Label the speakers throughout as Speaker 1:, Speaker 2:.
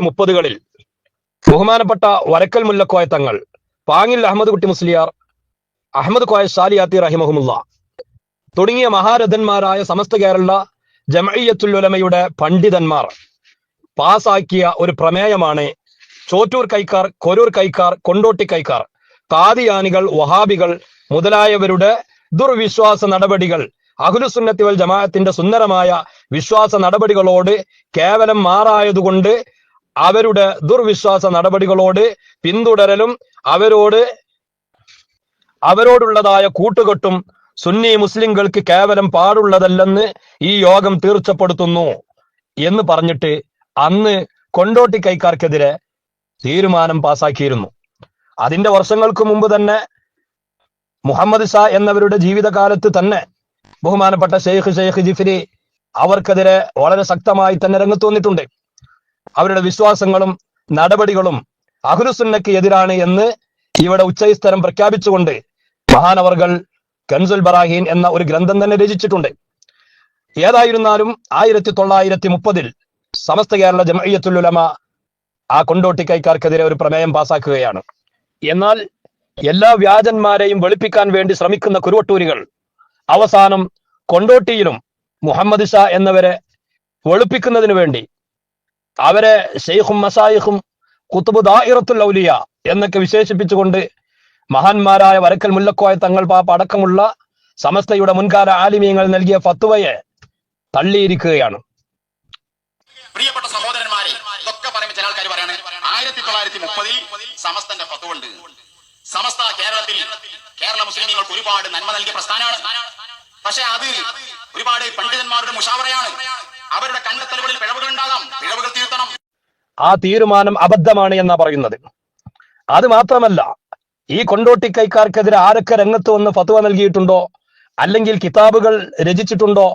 Speaker 1: മുപ്പതുകളിൽ ബഹുമാനപ്പെട്ട വരക്കൽ മുല്ലക്കോയ തങ്ങൾ പാങ്ങിൽ അഹമ്മദ് കുട്ടി മുസ്ലിയാർ അഹമ്മദ് കോയ ഷാലിയാത്തി റഹിമഹുമുള്ള തുടങ്ങിയ മഹാരഥന്മാരായ സമസ്ത കേരള ജമയ്യത്തുൽ ഉലമയുടെ പണ്ഡിതന്മാർ പാസാക്കിയ ഒരു പ്രമേയമാണ് ചോറ്റൂർ കൈക്കാർ കൊരൂർ കൈക്കാർ കൊണ്ടോട്ടി കൈക്കാർ കാദിയാനികൾ വഹാബികൾ മുതലായവരുടെ ദുർവിശ്വാസ നടപടികൾ. അഹുലുസുന്നത്തി വൽ ജമാഅത്തിന്റെ സുന്ദരമായ വിശ്വാസ നടപടികളോട് കേവലം മാറായതുകൊണ്ട് അവരുടെ ദുർവിശ്വാസ നടപടികളോട് പിന്തുടരലും അവരോട് അവരോടുള്ളതായ കൂട്ടുകെട്ടും സുന്നി മുസ്ലിംകൾക്ക് കേവലം പാടുള്ളതല്ലെന്ന് ഈ യോഗം തീർച്ചപ്പെടുത്തുന്നു എന്ന് പറഞ്ഞിട്ട് അന്ന് കൊണ്ടോട്ടി കൈക്കാർക്കെതിരെ തീരുമാനം പാസാക്കിയിരുന്നു. അതിന്റെ വർഷങ്ങൾക്ക് മുമ്പ് തന്നെ മുഹമ്മദ് ഷാ എന്നവരുടെ ജീവിതകാലത്ത് തന്നെ ബഹുമാനപ്പെട്ട ഷെയ്ഖ് ഷെയ്ഖ് ജിഫിരി അവർക്കെതിരെ വളരെ ശക്തമായി തന്നെ രംഗത്ത് വന്നിട്ടുണ്ട് അവരുടെ വിശ്വാസങ്ങളും നടപടികളും അഹുലുസുന്നയ്ക്ക് എതിരാണ് എന്ന് ഇവിടെ ഉച്ചസ്ഥരം പ്രഖ്യാപിച്ചുകൊണ്ട് മഹാനവർകൾ കൻസുൽ ബറാഹീൻ എന്ന ഒരു ഗ്രന്ഥം തന്നെ രചിച്ചിട്ടുണ്ട്. ഏതായിരുന്നാലും ആയിരത്തി തൊള്ളായിരത്തി മുപ്പതിൽ സമസ്ത കേരള ജമയ്യത്തുലമ ആ കൊണ്ടോട്ടി കൈക്കാർക്കെതിരെ ഒരു പ്രമേയം പാസാക്കുകയാണ്. എന്നാൽ എല്ലാ വ്യാജന്മാരെയും വെളുപ്പിക്കാൻ വേണ്ടി ശ്രമിക്കുന്ന കുരുവട്ടൂരികൾ അവസാനം കൊണ്ടോട്ടിയിലും മുഹമ്മദ് ഷാ എന്നവരെ വെളുപ്പിക്കുന്നതിന് വേണ്ടി അവരെ ഷെയ്ഖും മസായിഖും കുത്തുബ് ദായിറത്തുൽ ഔലിയ എന്നൊക്കെ വിശേഷിപ്പിച്ചുകൊണ്ട് മഹാന്മാരായ വരക്കൽ മുല്ലക്കോയ തങ്ങൾ പാപ്പ അടക്കമുള്ള സമസ്തയുടെ മുൻകാല ആലിമീയങ്ങൾ നൽകിയ ഫത്തുവയെ തള്ളിയിരിക്കുകയാണ്.
Speaker 2: പ്രിയപ്പെട്ട സഹോദരന്മാരെ ഇതൊക്കെ ചില ആൾക്കാർ ആയിരത്തി തൊള്ളായിരത്തി മുപ്പതിൽ സമസ്തന്റെ ഫത്തുണ്ട് സമസ്ത കേരളത്തിൽ കേരള മുസ്ലിമീങ്ങൾക്ക് ഒരുപാട് നന്മ നൽകിയ പ്രസ്ഥാനമാണ്. പക്ഷെ അത് ഒരുപാട് പണ്ഡിതന്മാരുടെ മുഷാവറയാണ്. അവരുടെ കണ്ടെത്തലുകളിൽ പിഴവുകൾ ഉണ്ടാകാം പിഴവുകൾ തീർത്തണം
Speaker 1: ആ തീരുമാനം അബദ്ധമാണ് എന്നാ പറയുന്നത്. അത് മാത്രമല്ല ഈ കൊണ്ടോട്ടി കൈക്കാർക്കെതിരെ ആരൊക്കെ രംഗത്ത് വന്ന് ഫത്വ നൽകിയിട്ടുണ്ടോ? അല്ലെങ്കിൽ കിതാബുകൾ രചിച്ചിട്ടുണ്ടോ?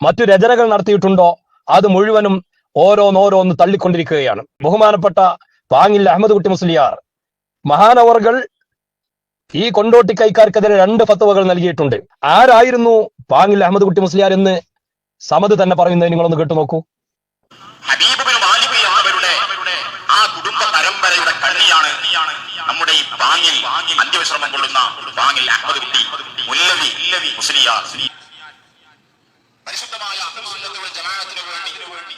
Speaker 1: മറ്റു രചനകൾ നടത്തിയിട്ടുണ്ടോ? അത് മുഴുവനും ഓരോന്നോരോന്ന് തള്ളിക്കൊണ്ടിരിക്കുകയാണ്. ബഹുമാനപ്പെട്ട പാങ്ങിൽ അഹമ്മദ് കുട്ടി മുസ്ലിയാർ മഹാനവറുകൾ ഈ കൊണ്ടോട്ടി കൈക്കാർക്കെതിരെ രണ്ട് ഫത്തവകൾ നൽകിയിട്ടുണ്ട്. ആരായിരുന്നു പാങ്ങിൽ അഹമ്മദ് കുട്ടി മുസ്ലിയാർ എന്ന് സമത് തന്നെ പറയുന്നത് നിങ്ങളൊന്ന് കേട്ടു നോക്കൂ.
Speaker 2: ആ കുടുംബ പരമ്പരയുടെ കണ്ണിയാണ് നമ്മുടെ ഈ പാങ്ങിൽ അന്ത്യവിശ്രമം കൊള്ളുന്ന പാങ്ങിൽ അഹമ്മദ് കുട്ടി മുല്ലവി മുസ്ലിയാർ പരിശുദ്ധമായ അഹ്ലുസുന്നത്ത് വൽ ജമാഅത്തിന് വേണ്ടി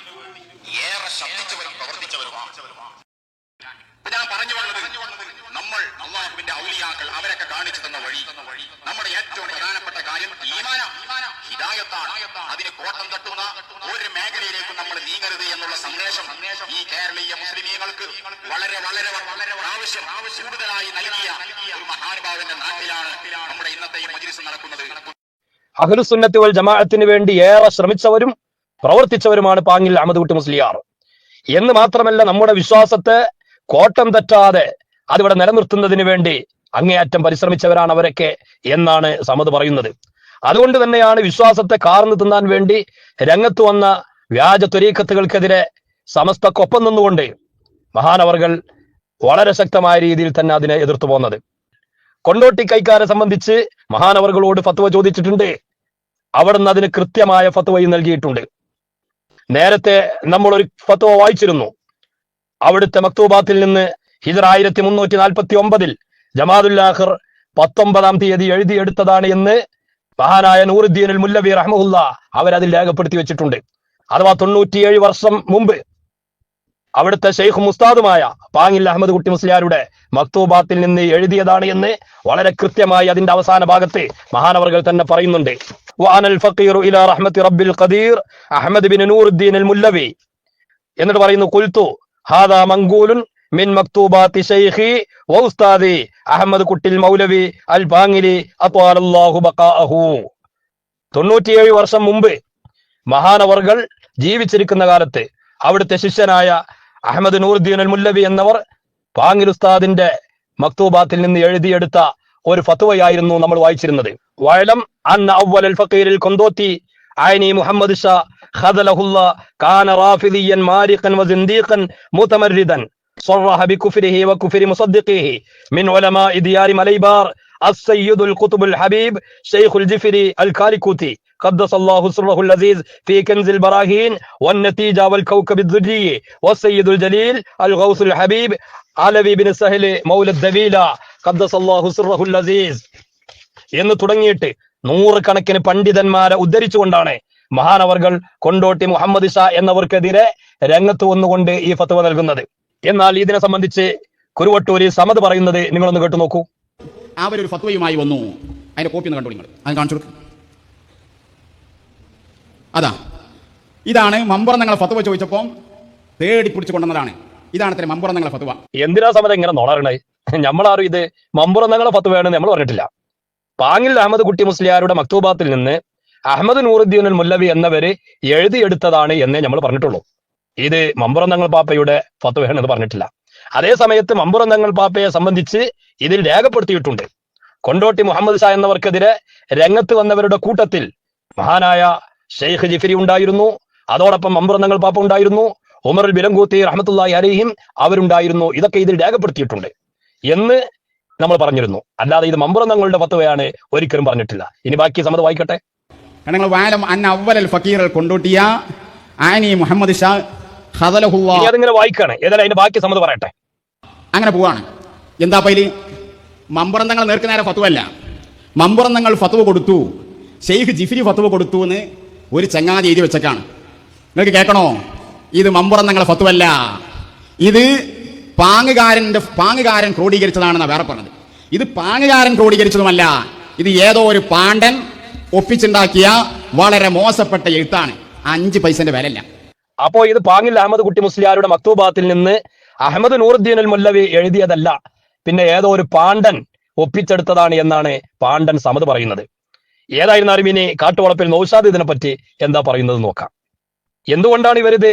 Speaker 2: ഏറെ ശബ്ദിച്ചവരും പ്രവർത്തിച്ചവരുമാണ് ഇപ്പൊ ഞാൻ പറഞ്ഞു വന്നത് നമ്മൾ അള്ളാഹുവിന്റെ ഔലിയാക്കൾ അവരൊക്കെ കാണിച്ചു തന്ന വഴി നമ്മുടെ ഏറ്റവും പ്രധാനപ്പെട്ട കാര്യം ഈമാന ഹിദായത്താണ് അതിന് കോട്ടം തട്ടുന്ന ഒരു മേഖലയിലേക്കും നമ്മൾ നീങ്ങരുത് എന്നുള്ള സന്ദേശം ഈ കേരളീയ മുസ്ലിമീങ്ങൾക്ക് വളരെ വളരെ വളരെ ആവശ്യം കൂടുതലായി നൽകിയ ഒരു മഹാനുഭാവന്റെ നാട്ടിലാണ് നമ്മുടെ ഇന്നത്തെ ഈ മജ്ലിസ് നടക്കുന്നത്.
Speaker 1: അഹ്ലുസുന്നത്തി വൽ ജമാഅത്തിന് വേണ്ടി ഏറെ ശ്രമിച്ചവരും പ്രവർത്തിച്ചവരുമാണ് പാങ്ങിൽ അഹമ്മദ് കുട്ടി മുസ്ലിയാർ. എന്ന് മാത്രമല്ല നമ്മുടെ വിശ്വാസത്തെ കോട്ടം തെറ്റാതെ അതിവിടെ നിലനിർത്തുന്നതിന് വേണ്ടി അങ്ങേയറ്റം പരിശ്രമിച്ചവരാണ് അവരൊക്കെ എന്നാണ് സമത് പറയുന്നത്. അതുകൊണ്ട് തന്നെയാണ് വിശ്വാസത്തെ കാർന്നു തിന്നാൻ വേണ്ടി രംഗത്ത് വന്ന വ്യാജ തുരീക്കത്തുകൾക്കെതിരെ സമസ്തക്കൊപ്പം നിന്നുകൊണ്ട് മഹാനവർകൾ വളരെ ശക്തമായ രീതിയിൽ തന്നെ അതിനെ എതിർത്തു പോന്നത്. കൊണ്ടോട്ടി കൈക്കാരെ സംബന്ധിച്ച് മഹാനവറുകളോട് ഫത്വ ചോദിച്ചിട്ടുണ്ട്. അവിടുന്ന് അതിന് കൃത്യമായ ഫത്വയും നൽകിയിട്ടുണ്ട്. നേരത്തെ നമ്മൾ ഒരു ഫത്വ വായിച്ചിരുന്നു. അവിടുത്തെ മക്തൂബാത്തിൽ നിന്ന് ഹിജർ ആയിരത്തി മുന്നൂറ്റി നാൽപ്പത്തി ഒമ്പതിൽ ജമാദുല്ലാഹിർ പത്തൊമ്പതാം തീയതി എഴുതിയെടുത്തതാണ് എന്ന് മഹാനായ നൂറുദ്ദീൻ മുല്ലബി റഹ്മുല്ല അവരതിൽ രേഖപ്പെടുത്തി വെച്ചിട്ടുണ്ട്. അഥവാ തൊണ്ണൂറ്റിയേഴ് വർഷം മുമ്പ് അവിടുത്തെ ഷെയ്ഖ് മുസ്താദുമായ പാങ്ങിൽ അഹമ്മദ് കുട്ടി മുസ്ലിയാരുടെ മക്തൂബാത്തിൽ നിന്ന് എഴുതിയതാണ് എന്ന് വളരെ കൃത്യമായി അതിന്റെ അവസാന ഭാഗത്ത് മഹാനവർകൾ തന്നെ പറയുന്നുണ്ട്. അഹമ്മദ് ബിൻ നൂറുദ്ദീൻ അൽ മുല്ലവി എന്നിട്ട് പറയുന്നു കുൽത്തു ഹാദാ മങ്കൂലുൻ മിൻ മക്തൂബാത്തി ഷൈഖി വ ഉസ്താദി അഹമ്മദ് കുട്ടിൽ മൗലവി അൽ ബാങ്ങിലി അത്വാലല്ലാഹു ബഖാഅഹു തൊണ്ണൂറ്റിയേഴ് വർഷം മുമ്പ് മഹാനവർകൾ ജീവിച്ചിരിക്കുന്ന കാലത്ത് അവിടുത്തെ ശിഷ്യനായ അഹമ്മദ് നൂറുദ്ദീൻ അൽ മുല്ലവി എന്നവർ പാങ്ങിൽ ഉസ്താദിന്റെ മക്തൂബാത്തിൽ നിന്ന് എഴുതിയെടുത്ത ഒരു ഫത്വയായിരുന്നു നമ്മൾ വായിച്ചിരുന്നത് വയലം അന്ന അവൽ അൽ ഫക്കീരിൽ കൊന്തോത്തി عيني محمد الشاه خذله الله كان رافضيا مارقا وزنديقا متمردا صرح بكفره وكفر مصدقه من علماء ديار مليبار السيد القطب الحبيب شيخ الجفري الكالكوتي قدس الله سره العزيز في كنز البراهين والنتيجة والكوكب الذري والسيد الجليل الغوث الحبيب علوي بن سهل مولى الدبيلة قدس الله سره العزيز എന്ന് തുടങ്ങിയിട്ട് നൂറുകണക്കിന് പണ്ഡിതന്മാരെ ഉദ്ധരിച്ചുകൊണ്ടാണ് മഹാനവർകൾ കൊണ്ടോട്ടി മുഹമ്മദ് ഷാ എന്നവർക്കെതിരെ രംഗത്ത് വന്നുകൊണ്ട് ഈ ഫത്വ നൽകുന്നത് എന്നാൽ ഇതിനെ സംബന്ധിച്ച് കുരുവട്ടൂരി സമത് പറയുന്നത് നിങ്ങളൊന്ന് കേട്ടു നോക്കൂ.
Speaker 2: അവരൊരു ഫത്വയുമായി വന്നു. അതിന്റെ കോപ്പി ഒന്ന് കണ്ടു നിങ്ങൾ. അത് കാണിച്ചു കൊടുക്കും. അതാ. ഇതാണ് മമ്പുറന്നങ്ങളെ ഫത്വ ചോദിച്ചപ്പോൾ തേടി പിടിച്ചു കൊണ്ടുവന്നതാണ്. ഇതാണ് ഇത്ര മമ്പുറന്നങ്ങളെ ഫത്വ.
Speaker 1: എന്തിനാ സമത ഇങ്ങനെ നോളറണേ? നമ്മളാരും ഇത് മമ്പുറന്നങ്ങളെ ഫത്വയാണ് നമ്മൾ പറഞ്ഞിട്ടില്ല. പാങ്ങിൽ അഹമ്മദ് കുട്ടി മുസ്ലിയാരുടെ മക്തൂബാത്തിൽ നിന്ന് അഹമ്മദ് നൂറുദ്ദീൻ മുല്ലവി എന്നവര് എഴുതിയെടുത്തതാണ് എന്നേ നമ്മൾ പറഞ്ഞിട്ടുള്ളൂ. ഇത് മമ്പുറന്തങ്ങൾ പാപ്പയുടെ ഫത്വയാണെന്ന് പറഞ്ഞിട്ടില്ല. അതേ സമയത്ത് മമ്പുറന്തങ്ങൾ പാപ്പയെ സംബന്ധിച്ച് ഇതിൽ രേഖപ്പെടുത്തിയിട്ടുണ്ട്. കൊണ്ടോട്ടി മുഹമ്മദ് ഷാ എന്നവർക്കെതിരെ രംഗത്ത് വന്നവരുടെ കൂട്ടത്തിൽ മഹാനായ ഷെയ്ഖ് ജിഫിരി ഉണ്ടായിരുന്നു. അതോടൊപ്പം മമ്പുറന്തങ്ങൾ പാപ്പ ഉണ്ടായിരുന്നു. ഉമർ ബിരങ്കൂത്തി റഹ്മത്തുള്ളാഹി അലൈഹിം അവരുണ്ടായിരുന്നു. ഇതൊക്കെ ഇതിൽ രേഖപ്പെടുത്തിയിട്ടുണ്ട് എന്ന് നമ്മൾ പറഞ്ഞിരുന്നു. അല്ലാതെ ഇത് മമ്പുറന്തങ്ങളുടെ പത്തുവയാണ് ഒരിക്കലും പറഞ്ഞിട്ടില്ല. ഇനി ബാക്കി സമ്മതം വായിക്കട്ടെ.
Speaker 2: ഞങ്ങൾ വാലം അന്ന അവലൽ ഫക്കീറൽ കൊണ്ടോട്ടിയ ആനി മുഹമ്മദ് ഷാ
Speaker 1: അതിങ്ങനെ വായിക്കാണ് ഏതായാലും അതിന്റെ ബാക്കി സമ്മതം പറയട്ടെ.
Speaker 2: അങ്ങനെ പോവാണ്. എന്താ പൈൽ? മമ്പുറന്തങ്ങൾ നേർക്കുനേരെ ഫത്വ അല്ല മമ്പുറന്തങ്ങൾ ഫത്വ കൊടുത്തു. ഷെയ്ഖ് ജിഫിരി ഫത്വ കൊടുത്തു എന്ന് ഒരു ചങ്ങാതി എഴുതി വെച്ചേക്കാണ്. നിങ്ങൾക്ക് കേൾക്കണോ? ഇത് മമ്പുറന്തങ്ങൾ ഫത്വ അല്ല ഇത് പാങ്ങുകാരന്റെ പാങ്ങുകാരൻ ക്രോഡീകരിച്ചതാണെന്ന് വേറെ പറഞ്ഞത്. ഇത് പാങ്ങുകാരൻ ക്രോഡീകരിച്ചതുമല്ല. ഇത് ഏതോ ഒരു പാണ്ഡൻ ഒപ്പിച്ചുണ്ടാക്കിയ വളരെ മോശപ്പെട്ട എഴുത്താണ്. അഞ്ച് പൈസന്റെ വിലയില്ല.
Speaker 1: അപ്പോ ഇത് പാങ്ങിൽ അഹമ്മദ് കുട്ടി മുസ്ലിയാരുടെ മക്തൂബാത്തിൽ നിന്ന് അഹമ്മദ് നൂറുദ്ദീൻ അൽ മുല്ലവി എഴുതിയതല്ല. പിന്നെ ഏതോ ഒരു പാണ്ഡൻ ഒപ്പിച്ചെടുത്തതാണ് എന്നാണ് പാണ്ഡൻ സമത് പറയുന്നത്. ഏതായിരുന്നാലും ഇനി കാട്ടുവളപ്പിൽ നൌഷാദ് ഇതിനെപ്പറ്റി എന്താ പറയുന്നത് നോക്കാം. എന്തുകൊണ്ടാണ് ഇവരിത്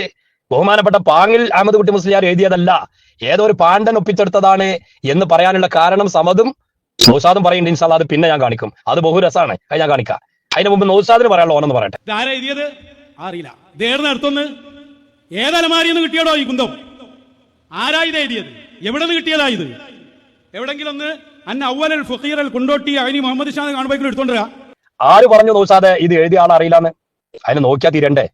Speaker 1: ബഹുമാനപ്പെട്ട പാങ്ങിൽ അഹമ്മദ് കുട്ടി മുസ്ലിയാർ എഴുതിയതല്ല ഏതോ ഒരു പാണ്ഡൻ ഒപ്പിച്ചെടുത്തതാണ് എന്ന് പറയാനുള്ള കാരണം സമതും നൌഷാദും പറയുന്നുണ്ട് ഇൻസാദ് അത് പിന്നെ ഞാൻ കാണിക്കും. അത് ബഹുരസാണ് അത് ഞാൻ കാണിക്കാം. അതിന് മുമ്പ് നൌഷാദിന് പറയാനുള്ള ഓനെന്ന് പറയട്ടെ.
Speaker 3: അറിയില്ല. ഏതലമാരിന്ന് കിട്ടിയടോ ഈ കുന്തം? ആരായി ഇത് എഴുതിയത്? എവിടെ നിന്ന് കിട്ടിയതാ ഇത്? എവിടെങ്കിലും ഒന്ന് അന്ന അവലൽ ഫുഖീറൽ കുണ്ടോട്ടി അയിനി മുഹമ്മദ് ഷാ കാണുമ്പോൾ എടുത്തോണ്ടരാ
Speaker 1: ആര് പറഞ്ഞു നോസാതെ ഇത് എഴുതിയ ആൾ അറിയില്ലാന്ന്. അതിന് നോക്കിയാ തീരണ്ടേ?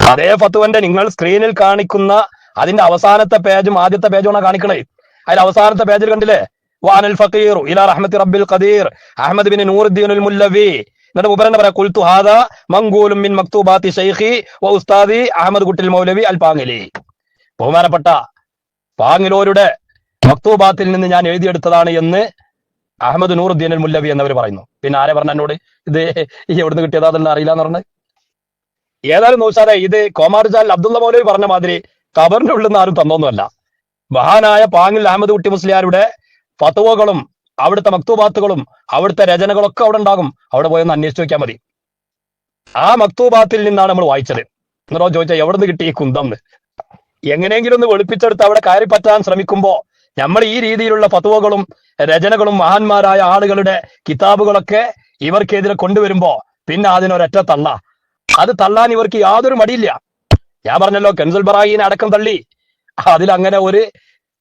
Speaker 1: അതേ ഫത്തുവന്റെ നിങ്ങൾ സ്ക്രീനിൽ കാണിക്കുന്ന അതിന്റെ അവസാനത്തെ പേജും ആദ്യത്തെ പേജുമാണ് കാണിക്കണേ? അതിൽ അവസാനത്തെ പേജിൽ കണ്ടില്ലേ? വാനൽ ഫക്കീർ ഇലാ റഹ്മത്തി റബ്ബിൽ ഖദീർ അഹമ്മദ് ബിൻ നൂറുദ്ദീൻ മുല്ലവി എന്നിട്ട് ഉപരന്റെ പറയാം കുൽത്തു ഹാദ മങ്കൂലും മിൻ മക്തൂബാത്തി ഷെയ്ഖി വ ഉസ്താദി അഹമ്മദ് കുട്ടിൽ മൗലവി അൽ പാങ്ങിലി. ബഹുമാനപ്പെട്ട പാങ്ങിലോരുടെ മക്തൂബാത്തിൽ നിന്ന് ഞാൻ എഴുതിയെടുത്തതാണ് എന്ന് അഹമ്മദ് നൂറുദ്ദീൻ അൽ മുല്ലവി എന്നവർ പറയുന്നു. പിന്നെ ആരെ പറഞ്ഞ എന്നോട്? ഇത് എവിടുന്ന് കിട്ടിയതാ തന്നെ അറിയില്ല എന്ന് പറഞ്ഞത് ഏതായാലും നോച്ചാലേ ഇത് കോമാർജാൽ അബ്ദുള്ള മൗലവി പറഞ്ഞ മാതിരി കബറിന്റെ ഉള്ളിൽ നിന്ന് ആരും തന്നൊന്നുമല്ല. മഹാനായ പാങ്ങിൽ അഹമ്മദ് കുട്ടി മുസ്ലിയാരുടെ ഫത്തുവകളും അവിടുത്തെ മക്തൂബാത്തുകളും അവിടുത്തെ രചനകളൊക്കെ അവിടെ ഉണ്ടാകും. അവിടെ പോയൊന്ന് അന്വേഷിച്ച് നോക്കിയാൽ മതി. ആ മക്തൂബാത്തിൽ നിന്നാണ് നമ്മൾ വായിച്ചത്. എന്നിട്ടോ ചോദിച്ചാൽ എവിടെ നിന്ന് കിട്ടി ഈ കുന്തം എന്ന് എങ്ങനെയെങ്കിലും ഒന്ന് വെളുപ്പിച്ചെടുത്ത് അവിടെ കയറി പറ്റാൻ ശ്രമിക്കുമ്പോ നമ്മൾ ഈ രീതിയിലുള്ള ഫത്തുവകളും രചനകളും മഹാന്മാരായ ആളുകളുടെ കിതാബുകളൊക്കെ ഇവർക്കെതിരെ കൊണ്ടുവരുമ്പോ പിന്നെ അതിനൊരൊറ്റ തള്ള. അത് തള്ളാൻ ഇവർക്ക് യാതൊരു മടിയില്ല. ഞാൻ പറഞ്ഞല്ലോ കെൻസുൽ ബറായിനെ അടക്കം തള്ളി. അതിലങ്ങനെ ഒരു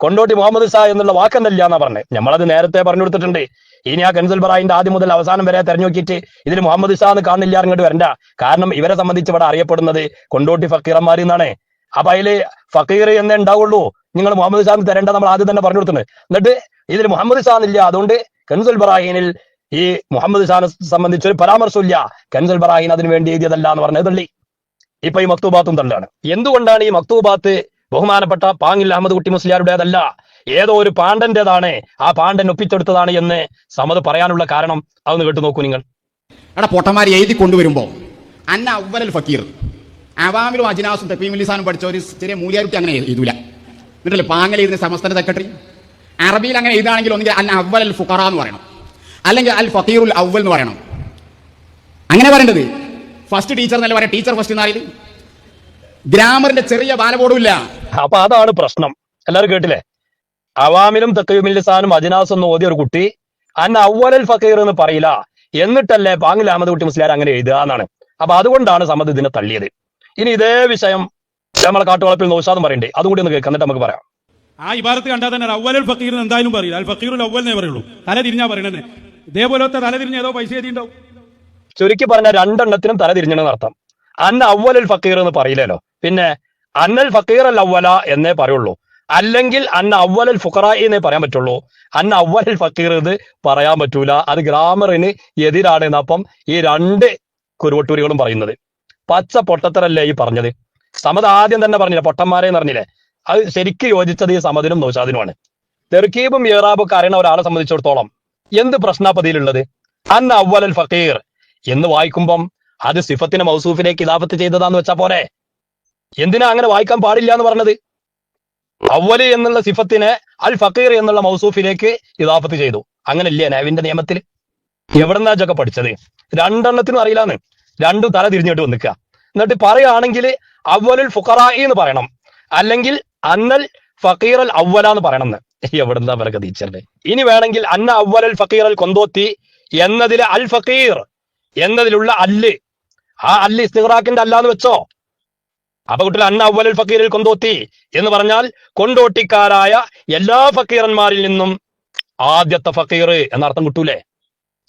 Speaker 1: കൊണ്ടോട്ടി മുഹമ്മദ് ഷാ എന്നുള്ള വാക്കെന്നല്ല എന്നാ പറഞ്ഞത് നമ്മളത് നേരത്തെ പറഞ്ഞു കൊടുത്തിട്ടുണ്ട്. ഇനി ആ കൻസുൽ ബറായിന്റെ ആദ്യം മുതൽ അവസാനം വരെ തെരഞ്ഞു നോക്കിയിട്ട് ഇതിൽ മുഹമ്മദ് ഷാ എന്ന് കാണില്ല അങ്ങോട്ട് വരണ്ട. കാരണം ഇവരെ സംബന്ധിച്ച് ഇവിടെ അറിയപ്പെടുന്നത് കൊണ്ടോട്ടി ഫക്കീറന്മാർ എന്നാണ് അപ്പൊ അതിൽ ഫക്കീർ എന്നേ ഉണ്ടാവുള്ളൂ. നിങ്ങൾ മുഹമ്മദ് ഷാ എന്ന് തരേണ്ട നമ്മൾ ആദ്യം തന്നെ പറഞ്ഞു കൊടുത്തിട്ടുണ്ട്. എന്നിട്ട് ഇതിൽ മുഹമ്മദ് ഷാ എന്നില്ല. അതുകൊണ്ട് കൻസുൽ ബറാഹിനിൽ ഈ മുഹമ്മദ് ഷാനെ സംബന്ധിച്ച് ഒരു പരാമർശമില്ല കൻസുൽ ബറാഹിൻ അതിന് വേണ്ടി എഴുതിയതല്ല എന്ന് പറഞ്ഞത് തള്ളി ഇപ്പൊ ഈ മക്തൂബാത്തും തള്ളാണ് എന്തുകൊണ്ടാണ് ഈ മക്തൂബാത്ത് ബഹുമാനപ്പെട്ട പാങ്ങിൽ അഹമ്മദ് കുട്ടി മുസ്ലിയാരുടേതല്ല ഏതോ ഒരു പാണ്ഡന്റേതാണ് ആ പാണ്ഡൻ ഒപ്പിച്ചെടുത്തതാണ് എന്ന് സമത് പറയാനുള്ള കാരണം അതൊന്ന് കേട്ടു നോക്കൂ നിങ്ങൾ.
Speaker 2: എടാ പൊട്ടന്മാർ എഴുതി കൊണ്ടുവരുമ്പോൾ അന്ന അവലൽ ഫക്കീർ. അവാമിലും അജിനാസും തെപ്പീം ലിസാനും പഠിച്ച ഒരു ചെറിയ മൂലിയാരുട്ടി അങ്ങനെ എഴുതൂല. എന്നിട്ടല്ലേ പാങ്ങൽ എഴുതുന്ന സമസ്തന്റെ സെക്രട്ടറി? അറബിയിൽ അങ്ങനെ എഴുതാണെങ്കിൽ ഒന്നുകിൽ അൽ അവലൽ ഫുഖറ എന്ന് പറയണം. അല്ലെങ്കിൽ അൽ ഫക്കീറുൽ അവൽ എന്ന് പറയണം. അങ്ങനെ പറയേണ്ടത് ഫസ്റ്റ് ടീച്ചർ എന്നല്ല പറയാം? ടീച്ചർ ഫസ്റ്റ് എന്നായാലും ഗ്രാമറിന്റെ ചെറിയ ബാലബോർഡുമില്ല.
Speaker 1: അപ്പൊ അതാണ് പ്രശ്നം. എല്ലാവരും കേട്ടില്ലേ? അവാമിലും തെക്കയുമില്ലിസാനും അജിനാസ് എന്ന് ഓതിയ ഒരു കുട്ടി അൻ അവലൽ ഫക്കീർ എന്ന് പറയില്ല. എന്നിട്ടല്ലേ പാങ്ങിൽ അഹമ്മദ് കുട്ടി മുസ്ലിയാർ അങ്ങനെ എഴുതുക എന്നാണ്. അപ്പൊ അതുകൊണ്ടാണ് സമ്മത് ഇതിനെ തള്ളിയത്. ഇനി ഇതേ വിഷയം നമ്മളെ കാട്ടുവളപ്പിൽ നോശാദം പറയണ്ടേ. അതും കൂടി ഒന്ന് കേൾക്കാം. എന്നിട്ട് നമുക്ക് പറയാം.
Speaker 3: ആ ഇബാരത്ത് കണ്ടാൽ തന്നെ അവൽ ഫക്കീർ എന്ന് എന്തായാലും പറയില്ല. അൽ ഫക്കീർ അവൽ എന്നേ പറയുള്ളൂ. തല തിരിഞ്ഞാ പറയണേ ഇതേപോലത്തെ തലതിരിഞ്ഞ് ഏതോ പൈസ എഴുതിണ്ടാവും
Speaker 1: ചുരുക്കി പറഞ്ഞ രണ്ടെണ്ണത്തിനും തല തിരിഞ്ഞണെന്ന് അർത്ഥം. അന്ന അവൽ ഫക്കീർ എന്ന് പറയില്ലല്ലോ. പിന്നെ അന്നൽ ഫക്കീർ അൽ അവ്വല എന്നേ പറയുള്ളൂ. അല്ലെങ്കിൽ അന്ന അവ്വലൽ ഫുഖറായി എന്നേ പറയാൻ പറ്റുള്ളൂ. അന്ന അവ്വലൽ ഫക്കീർ എന്ന് പറയാൻ പറ്റൂല. അത് ഗ്രാമറിന് എതിരാണ് എന്നപ്പം ഈ രണ്ട് കുരുവട്ടൂരികളും പറയുന്നത്. പച്ച പൊട്ടത്തരല്ലേ ഈ പറഞ്ഞത്? സമത് ആദ്യം തന്നെ പറഞ്ഞില്ല പൊട്ടന്മാരെ എന്ന് പറഞ്ഞില്ലേ? അത് ശരിക്ക് യോജിച്ചത് ഈ സമതിനും നൗഷാദിനുമാണ്. തെർക്കീബും ഏറാബും ഒക്കെ അറിയണ ഒരാളെ സംബന്ധിച്ചിടത്തോളം എന്ത് പ്രശ്നാപതിയിലുള്ളത്? അന്ന അവ്വലൽ ഫക്കീർ എന്ന് വായിക്കുമ്പം അത് സിഫത്തിന് മൗസൂഫിലേക്ക് ഇതാഫത്ത് ചെയ്തതാന്ന് വെച്ചാ പോരെ? എന്തിനാ അങ്ങനെ വായിക്കാൻ പാടില്ല എന്ന് പറഞ്ഞത്? അവൽ എന്നുള്ള സിഫത്തിനെ അൽ ഫക്കീർ എന്നുള്ള മൗസൂഫിലേക്ക് ഇതാഫത്ത് ചെയ്തു. അങ്ങനല്ലേ നാവിന്റെ നിയമത്തിൽ എവിടെന്നാ ചൊക്കെ പഠിച്ചത്? രണ്ടെണ്ണത്തിനും അറിയില്ലാന്ന്. രണ്ടും തല തിരിഞ്ഞിട്ട് വന്നിക്കുക എന്നിട്ട് പറയുകയാണെങ്കിൽ അവലുൽ ഫുഖറായി എന്ന് പറയണം. അല്ലെങ്കിൽ അന്നൽ ഫക്കീർ അൽ അവല എന്ന് പറയണം എവിടെന്താ പറയുക ടീച്ചറിന്റെ ഇനി വേണമെങ്കിൽ അന്ന അവലൽ ഫക്കീർ അൽ കൊന്തോത്തി എന്നതിലെ അൽ ഫക്കീർ എന്നതിലുള്ള അല്ല്. ആ അല്ല് ഇസ്തിഖറാഖിന്റെ അല്ലാന്ന് വെച്ചോ? അപ്പൊ കുട്ടികൾ അന്ന അവലൽ ഫക്കീരിൽ കൊന്തോത്തി എന്ന് പറഞ്ഞാൽ കൊണ്ടോട്ടിക്കാരായ എല്ലാ ഫക്കീറന്മാരിൽ നിന്നും ആദ്യത്തെ ഫക്കീർ എന്നർത്ഥം കിട്ടൂലേ?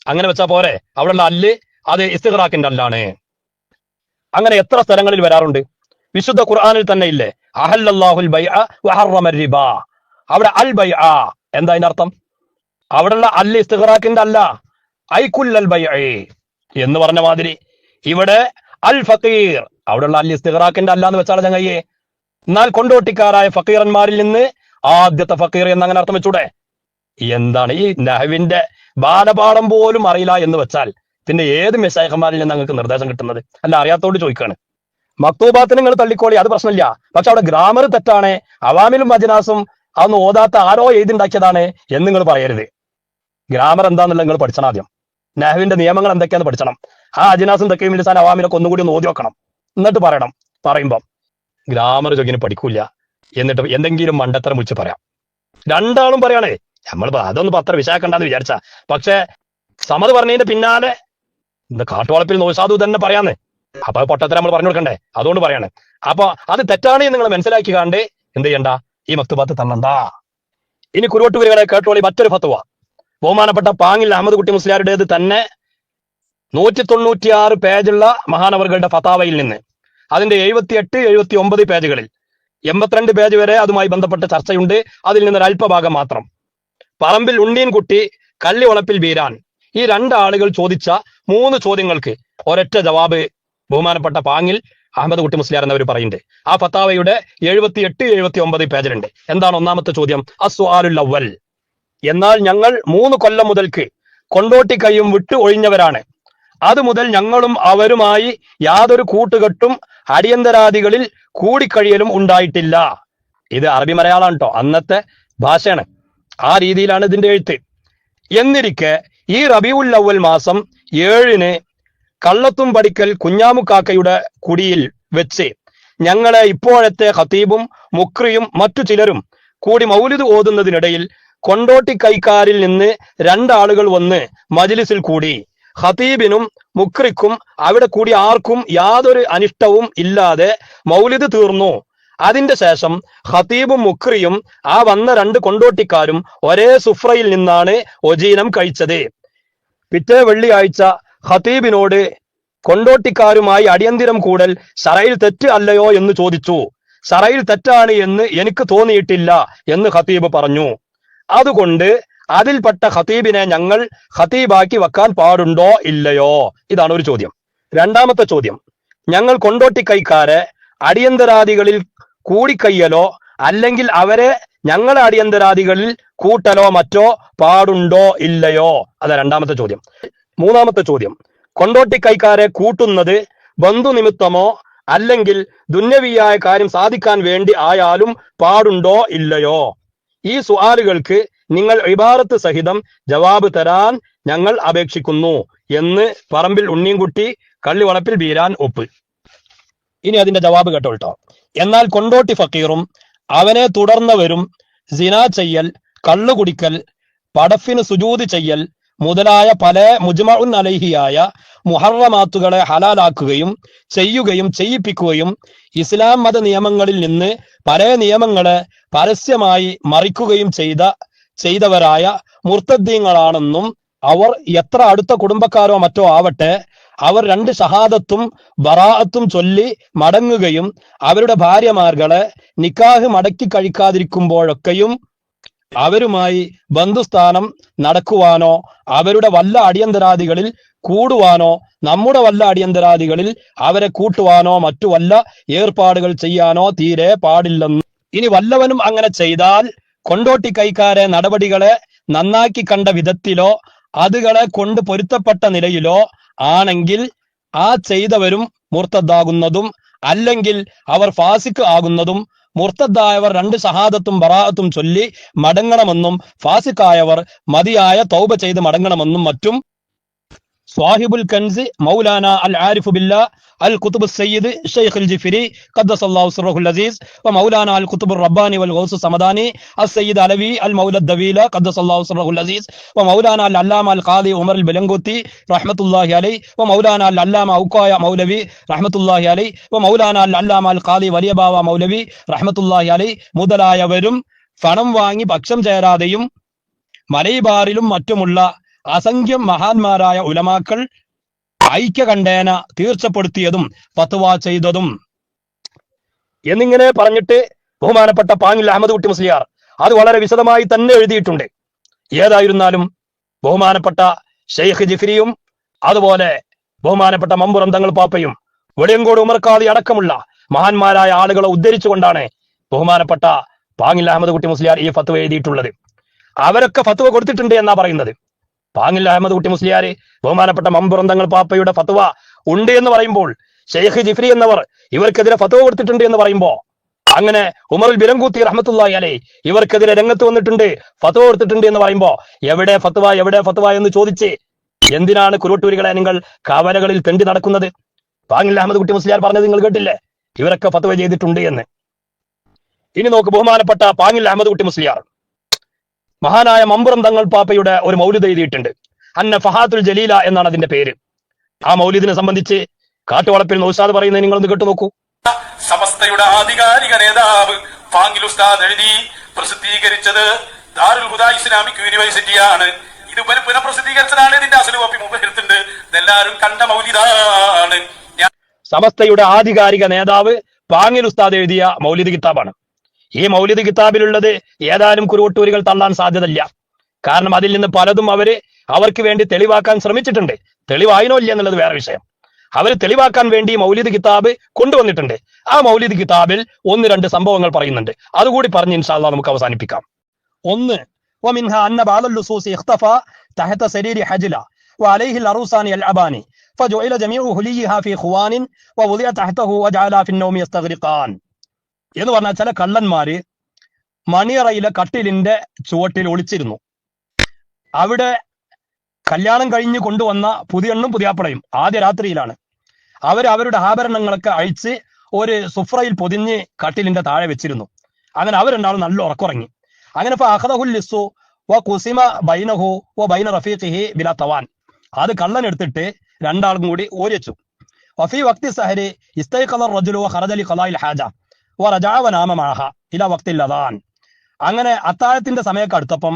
Speaker 1: അങ്ങനെ വെച്ചാ പോരെ അവിടെയുള്ള അല്ല് അത് ഇസ്തിഖറാക്കിന്റെ അല്ലാണ്. അങ്ങനെ എത്ര സ്ഥലങ്ങളിൽ വരാറുണ്ട്? വിശുദ്ധ ഖുർആാനിൽ തന്നെ ഇല്ലേ? അഹല്ലാഹുൽ അവിടെ അൽ ബൈ ബൈഅ എന്താ അതിന്റെ അർത്ഥം? അവിടെയുള്ള അല്ല് ഇസ്തിഖറാക്കിന്റെ അല്ല. ഐക്കുല്ലൽ ബൈ എന്ന് പറഞ്ഞ മാതിരി. ഇവിടെ അൽ ഫക്കീർ അവിടെയുള്ള അല്ലി സ്തിഹറാക്കിന്റെ അല്ലാന്ന് വെച്ചാൽ ചങ്ങയ്യേ. എന്നാൽ കൊണ്ടോട്ടിക്കാരായ ഫക്കീറന്മാരിൽ നിന്ന് ആദ്യത്തെ ഫക്കീർ എന്ന് അങ്ങനെ അർത്ഥം വെച്ചൂടെ? എന്താണ് ഈ നഹവിന്റെ ബാലപാഠം പോലും അറിയില്ല എന്ന് വെച്ചാൽ പിന്നെ ഏത് മെസ്സായക്കന്മാരിൽ നിന്ന് ഞങ്ങൾക്ക് നിർദ്ദേശം കിട്ടുന്നത്? അല്ല അറിയാത്തോണ്ട് ചോദിക്കാണ്. മക്തൂബാത്തിന് നിങ്ങൾ തള്ളിക്കോളി അത് പ്രശ്നമില്ല. പക്ഷെ അവിടെ ഗ്രാമർ തെറ്റാണ് അവാമിലും മജനാസും അതൊന്നും ഓതാത്ത ആരോ എഴുതിണ്ടാക്കിയതാണ് എന്ന് നിങ്ങൾ പറയരുത്. ഗ്രാമർ എന്താന്നുള്ള നിങ്ങൾ പഠിച്ചണം ആദ്യം. നഹവിന്റെ നിയമങ്ങൾ എന്തൊക്കെയാന്ന് പഠിച്ചണം. ആ അജിനാസും തെക്കയും ലിസാൻ അവാമിലൊക്കെ ഒന്നുകൂടി ഒന്ന് ഓതി വെക്കണം. എന്നിട്ട് പറയണം. പറയുമ്പം ഗ്രാമർ ചോദിക്കിന് പഠിക്കൂല എന്നിട്ട് എന്തെങ്കിലും മണ്ടത്തരം വിളിച്ച് പറയാം. രണ്ടാളും പറയണേ നമ്മൾ അതൊന്നും പത്ര വിശാക്കണ്ടെന്ന് വിചാരിച്ച. പക്ഷെ സമത് പറഞ്ഞതിന്റെ പിന്നാലെ ഇന്ന് കാട്ടുവളപ്പിൽ നോസാധു തന്നെ പറയാന്ന്. അപ്പൊ പൊട്ടത്തരം നമ്മൾ പറഞ്ഞു കൊടുക്കണ്ടേ? അതുകൊണ്ട് പറയാണ്. അപ്പൊ അത് തെറ്റാണ് നിങ്ങൾ മനസ്സിലാക്കി കാണ്ട് എന്ത് ചെയ്യണ്ട? ഈ മക്തുബാത്ത് തന്നണ്ടാ ഇനി കുരുവട്ടൂരുകളെ കേട്ടോളി മറ്റൊരു ഫത്തുവ ബഹുമാനപ്പെട്ട പാങ്ങിൽ അഹമ്മദ് കുട്ടി മുസ്ലിയാരുടേത് തന്നെ നൂറ്റി തൊണ്ണൂറ്റിയാറ് പേജുള്ള മഹാനവറുകളുടെ ഫത്താവയിൽ നിന്ന്. അതിന്റെ എഴുപത്തി എട്ട് എഴുപത്തി ഒമ്പത് പേജുകളിൽ. എൺപത്തിരണ്ട് പേജ് വരെ അതുമായി ബന്ധപ്പെട്ട ചർച്ചയുണ്ട്. അതിൽ നിന്നൊരു അല്പഭാഗം മാത്രം. പറമ്പിൽ ഉണ്ണീൻകുട്ടി കള്ളി വളപ്പിൽ വീരാൻ. ഈ രണ്ടാളുകൾ ചോദിച്ച മൂന്ന് ചോദ്യങ്ങൾക്ക് ഒരൊറ്റ ജവാബ് ബഹുമാനപ്പെട്ട പാങ്ങിൽ അഹമ്മദ് കുട്ടി മുസ്ലിയാർ എന്നവർ പറയുന്നുണ്ട്. ആ ഫത്താവയുടെ എഴുപത്തി എട്ട് എഴുപത്തി ഒമ്പത് പേജിലുണ്ട്. എന്താണ് ഒന്നാമത്തെ ചോദ്യം? അസ്വാലുൽ അവൽ എന്നാൽ ഞങ്ങൾ മൂന്ന് കൊല്ലം മുതൽക്ക് കൊണ്ടോട്ടി കൈയും വിട്ടു ഒഴിഞ്ഞവരാണ്. അത് മുതൽ ഞങ്ങളും അവരുമായി യാതൊരു കൂട്ടുകെട്ടും അടിയന്തരാദികളിൽ കൂടിക്കഴിയലും ഉണ്ടായിട്ടില്ല. ഇത് അറബി മലയാളമാണ് കേട്ടോ അന്നത്തെ ഭാഷയാണ്. ആ രീതിയിലാണ് ഇതിന്റെ എഴുത്ത്. എന്നിരിക്കെ ഈ റബിയുൽ അവൽ മാസം ഏഴിന് കള്ളത്തും പടിക്കൽ കുഞ്ഞാമുക്കാക്കയുടെ കുടിയിൽ വെച്ച് ഞങ്ങളെ ഇപ്പോഴത്തെ ഖത്തീബും മുക്രിയും മറ്റു ചിലരും കൂടി മൗലിദ് ഓതുന്നതിനിടയിൽ കൊണ്ടോട്ടി കൈക്കാരിൽ നിന്ന് രണ്ടാളുകൾ വന്ന് മജിലിസിൽ കൂടി. ഖതീബിനും മുക്രിക്കും അവിടെ കൂടി ആർക്കും യാതൊരു അനിഷ്ടവും ഇല്ലാതെ മൗലിദ് തീർന്നു. അതിന്റെ ശേഷം ഹതീബും മുക്രിയും ആ വന്ന രണ്ട് കൊണ്ടോട്ടിക്കാരും ഒരേ സുഫ്രയിൽ നിന്നാണ് ഒജീനം കഴിച്ചത്. പിറ്റേ വെള്ളിയാഴ്ച ഹതീബിനോട് കൊണ്ടോട്ടിക്കാരുമായി അടിയന്തിരം കൂടൽ സറയിൽ തെറ്റ് അല്ലയോ എന്ന് ചോദിച്ചു. സറയിൽ തെറ്റാണ് എന്ന് എനിക്ക് തോന്നിയിട്ടില്ല എന്ന് ഹതീബ് പറഞ്ഞു. അതുകൊണ്ട് അതിൽപ്പെട്ട ഖതീബിനെ ഞങ്ങൾ ഖതീബാക്കി വെക്കാൻ പാടുണ്ടോ ഇല്ലയോ? ഇതാണ് ഒരു ചോദ്യം. രണ്ടാമത്തെ ചോദ്യം. ഞങ്ങൾ കൊണ്ടോട്ടി കൊണ്ടോട്ടിക്കൈക്കാരെ അടിയന്തരാദികളിൽ കൂടിക്കയ്യലോ അല്ലെങ്കിൽ അവരെ ഞങ്ങളെ അടിയന്തരാദികളിൽ കൂട്ടലോ മറ്റോ പാടുണ്ടോ ഇല്ലയോ? അതാ രണ്ടാമത്തെ ചോദ്യം. മൂന്നാമത്തെ ചോദ്യം. കൊണ്ടോട്ടി കൊണ്ടോട്ടിക്കൈക്കാരെ കൂട്ടുന്നത് ബന്ധുനിമിത്തമോ അല്ലെങ്കിൽ ദുന്യവിയായ കാര്യം സാധിക്കാൻ വേണ്ടി ആയാലും പാടുണ്ടോ ഇല്ലയോ? ഈ സുആലുകൾക്ക് നിങ്ങൾ ഇബാറത്ത് സഹിതം ജവാബ് തരാൻ ഞങ്ങൾ അപേക്ഷിക്കുന്നു എന്ന് പറമ്പിൽ ഉണ്ണിയൻകുട്ടി കള്ളിവളപ്പിൽ ബീരാൻ ഒപ്പ്. ഇനി അതിന്റെ ജവാബ് കേട്ടോ. എന്നാൽ കൊണ്ടോട്ടി ഫക്കീറും അവനെ തുടർന്നവരും സിന ചെയ്യൽ കള്ളു കുടിക്കൽ പടഫിന് സുജൂതി ചെയ്യൽ മുതലായ പല മുജ്മഉൻ അലൈഹിയായ മുഹറമാത്തുകളെ ഹലാലാക്കുകയും ചെയ്യുകയും ചെയ്യിപ്പിക്കുകയും ഇസ്ലാം മത നിയമങ്ങളിൽ നിന്ന് പല നിയമങ്ങളെ പരസ്യമായി മറിക്കുകയും ചെയ്ത ചെയ്തവരായ മുർത്തദ്ദീങ്ങളാണെന്നും അവർ എത്ര അടുത്ത കുടുംബക്കാരോ മറ്റോ ആവട്ടെ അവർ രണ്ട് ഷഹാദത്തും ബറാഅത്തും ചൊല്ലി മടങ്ങുകയും അവരുടെ ഭാര്യമാർകളെ നിക്കാഹ് മടക്കി കഴിക്കാതിരിക്കുമ്പോഴൊക്കെയും അവരുമായി ബന്ധുസ്ഥാനം നടക്കുവാനോ അവരുടെ വല്ല അടിയന്തരാദികളിൽ കൂടുവാനോ നമ്മുടെ വല്ല അടിയന്തരാദികളിൽ അവരെ കൂട്ടുവാനോ മറ്റു വല്ല ഏർപ്പാടുകൾ ചെയ്യാനോ തീരെ പാടില്ലെന്ന് ഇനി വല്ലവനും അങ്ങനെ ചെയ്താൽ കൊണ്ടോട്ടി കൈക്കാരെ നടപടികളെ നന്നാക്കി കണ്ട വിധത്തിലോ അതുകളെ കൊണ്ട് പൊരുത്തപ്പെട്ട നിലയിലോ ആണെങ്കിൽ ആ ചെയ്തവരും മുർത്തദ്ദാകുന്നതും അല്ലെങ്കിൽ അവർ ഫാസിക്ക് ആകുന്നതും മുർത്തദ്ദായവർ രണ്ട് സഹാദത്തും ബറാഅത്തും ചൊല്ലി മടങ്ങണമെന്നും ഫാസിക്കായവർ മതിയായ തൗബ ചെയ്ത് മടങ്ങണമെന്നും മറ്റും സ്വാഹിബുൽ കൻസ് മൗലാന അൽ ആരിഫ് ബില്ല അൽ കുത്തുബ് സയ്യിദ് ഷെയ്ഖ് അൽ ജിഫിരി ഖദ്ദസ് അല്ലാഹു സിറഹുൽ അസീസ് മൗലാന അൽ കുത്തുബ് റബ്ബാനി വൽ ഗൗസ് സമദാനി അൽ സയ്യിദ് അലവി അൽ മൗലദ് ദവീല ഖദ്ദസ് അല്ലാഹു സിറഹുൽ അസീസ് മൗലാന അൽ അല്ലാമ അൽ ഖാദി ഉമർ അൽ ബലങ്കുത്തി റഹ്മത്തുല്ലാഹി അലൈ മൗലാന അൽ അല്ലാമ ഔക്കായ മൗലവി റഹ്മത്തുല്ലാഹി അലൈ മൗലാന അൽ അല്ലാമ അൽ ഖാദി വലിയ ബാവ മൗലവി റഹ്മത്തുല്ലാഹി അലൈ മുതലായവരും പണം വാങ്ങി പക്ഷം ചേരാതെയും മലൈബാറിലും മറ്റുമുള്ള അസംഖ്യം മഹാന്മാരായ ഉലമാക്കൾ ഐക്യകണ്ഠേന തീർച്ചപ്പെടുത്തിയതും ഫത്വ ചെയ്തതും. എന്നിങ്ങനെ പറഞ്ഞിട്ട് ബഹുമാനപ്പെട്ട പാങ്ങിൽ അഹമ്മദ് കുട്ടി മുസ്ലിയാർ അത് വളരെ വിശദമായി തന്നെ എഴുതിയിട്ടുണ്ട്. ഏതായിരുന്നാലും ബഹുമാനപ്പെട്ട ഷെയ്ഖ് ജിഫിരിയും അതുപോലെ ബഹുമാനപ്പെട്ട മമ്പുറം തങ്ങൾ പാപ്പയും വെളിയങ്കോട് ഉമർക്കാതി അടക്കമുള്ള മഹാന്മാരായ ആളുകളെ ഉദ്ധരിച്ചുകൊണ്ടാണ് ബഹുമാനപ്പെട്ട പാങ്ങിൽ അഹമ്മദ് കുട്ടി മുസ്ലിയാർ ഈ ഫത്വ എഴുതിയിട്ടുള്ളത്. അവരൊക്കെ ഫത്വ കൊടുത്തിട്ടുണ്ട് എന്നാ പറയുന്നത്. പാങ്ങിൽ അഹമ്മദ് കുട്ടി മുസ്ലിയാര്. ബഹുമാനപ്പെട്ട മമ്പുറന്തങ്ങൾ പാപ്പയുടെ ഫത്വ ഉണ്ട് എന്ന് പറയുമ്പോൾ ഷെയ്ഖ് ജിഫ്രി എന്നവർ ഇവർക്കെതിരെ ഫത്വ കൊടുത്തിട്ടുണ്ട് എന്ന് പറയുമ്പോ അങ്ങനെ ഉമറുൽ ബിലങ്കൂത്തി റഹ്മത്തുള്ളാഹി അലൈ ഇവർക്കെതിരെ രംഗത്ത് വന്നിട്ടുണ്ട് ഫത്വ കൊടുത്തിട്ടുണ്ട് എന്ന് പറയുമ്പോ എവിടെ ഫത്വ എവിടെ ഫത്വ എന്ന് ചോദിച്ച് എന്തിനാണ് കുരുവട്ടൂരികളെ നിങ്ങൾ കവലകളിൽ തെണ്ടി നടക്കുന്നത്? പാങ്ങില്ല അഹമ്മദ് കുട്ടി മുസ്ലിയാർ പറഞ്ഞത് നിങ്ങൾ കേട്ടില്ലേ? ഇവരൊക്കെ ഫത്വ ചെയ്തിട്ടുണ്ട് എന്ന്. ഇനി നോക്ക് ബഹുമാനപ്പെട്ട പാങ്ങിൽ അഹമ്മദ് കുട്ടി മുസ്ലിയാർ. മഹാനായ മമ്പുറം തങ്ങൾ പാപ്പയുടെ ഒരു മൗലിദ് എഴുതിയിട്ടുണ്ട്. അന്ന ഫഹാത്തുൽ ജലീല എന്നാണ് അതിന്റെ പേര്. ആ മൗലിദിനെ സംബന്ധിച്ച് കാട്ടുവളപ്പിൽ നൗസാദ് പറയുന്നത് നിങ്ങളൊന്ന് കേട്ടു നോക്കൂ
Speaker 4: സമസ്തയുടെ ആധികാരിക നേതാവ് ഫാങ്കിൽ ഉസ്താദ് എഴുതി പ്രസിദ്ധീകരിച്ചത് ദാറുൽ ഹുദ ഇസ്ലാമിക് യൂണിവേഴ്സിറ്റിയാണ്. ഇത് പുന- പുനഃപ്രസിദ്ധീകരിച്ചതാണ് ഇതിന്റെ അസൽ കോപ്പി മുമ്പെടുത്തുണ്ട് ഇതെല്ലാവരും കണ്ട മൗലിദാണ്.
Speaker 1: സമസ്തയുടെ ആധികാരിക നേതാവ് പാങ്ങിൽ ഉസ്താദ് എഴുതിയ മൗലിദ് കിതാബാണ്. ഈ മൗലിദ് കിതാബിലുള്ളത് ഏതാനും കുരുവട്ടൂരികൾ തള്ളാൻ സാധ്യതയില്ല കാരണം അതിൽ നിന്ന് പലതും അവര് അവർക്ക് വേണ്ടി തെളിവാക്കാൻ ശ്രമിച്ചിട്ടുണ്ട് തെളിവായിനോ ഇല്ല എന്നുള്ളത് വേറെ വിഷയം അവർ തെളിവാക്കാൻ വേണ്ടി മൗലിദ് കിതാബ് കൊണ്ടുവന്നിട്ടുണ്ട് ആ മൗലിദ് കിതാബിൽ ഒന്ന് രണ്ട് സംഭവങ്ങൾ പറയുന്നുണ്ട് അതുകൂടി പറഞ്ഞ് ഇൻഷാല്ല നമുക്ക് അവസാനിപ്പിക്കാം ഒന്ന് ومنها أن بعض اللصوص اختفى تحت سرير حجلة وعليه العروسان يلعبان فجعل جميع هليها في خوان ووضع تحته وجعل في النوم يستغرقان എന്ന് പറഞ്ഞാൽ ചില കള്ളന്മാര് മണിയറയിലെ കട്ടിലിന്റെ ചുവട്ടിൽ ഒളിച്ചിരുന്നു. അവിടെ കല്യാണം കഴിഞ്ഞ് കൊണ്ടുവന്ന പുതിയണ്ണും പുതിയാപ്പടയും ആദ്യ രാത്രിയിലാണ്. അവർ അവരുടെ ആഭരണങ്ങളൊക്കെ അഴിച്ച് ഒരു സുഫ്രയിൽ പൊതിഞ്ഞ് കട്ടിലിന്റെ താഴെ വെച്ചിരുന്നു. അങ്ങനെ അവരുണ്ടാവും നല്ല ഉറക്കുറങ്ങി. അങ്ങനെ ഇപ്പൊ അഹദഹുൽ ലിസ്സു വ കുസിമ ബൈനഹു വ ബൈന റഫീഖിഹി ബില തവാൻ. അത് കള്ളൻ എടുത്തിട്ട് രണ്ടാളും കൂടി ഓരിച്ചു വഫി വക്തി സഹരി ഇസ്തൈഖദ റജുലു ഹറജലി ഹാജ. വ റജഅ വ നാമ മഅഹ ഇല വക്തിൽ അങ്ങനെ അത്താഴത്തിന്റെ സമയമൊക്കെ അടുത്തപ്പം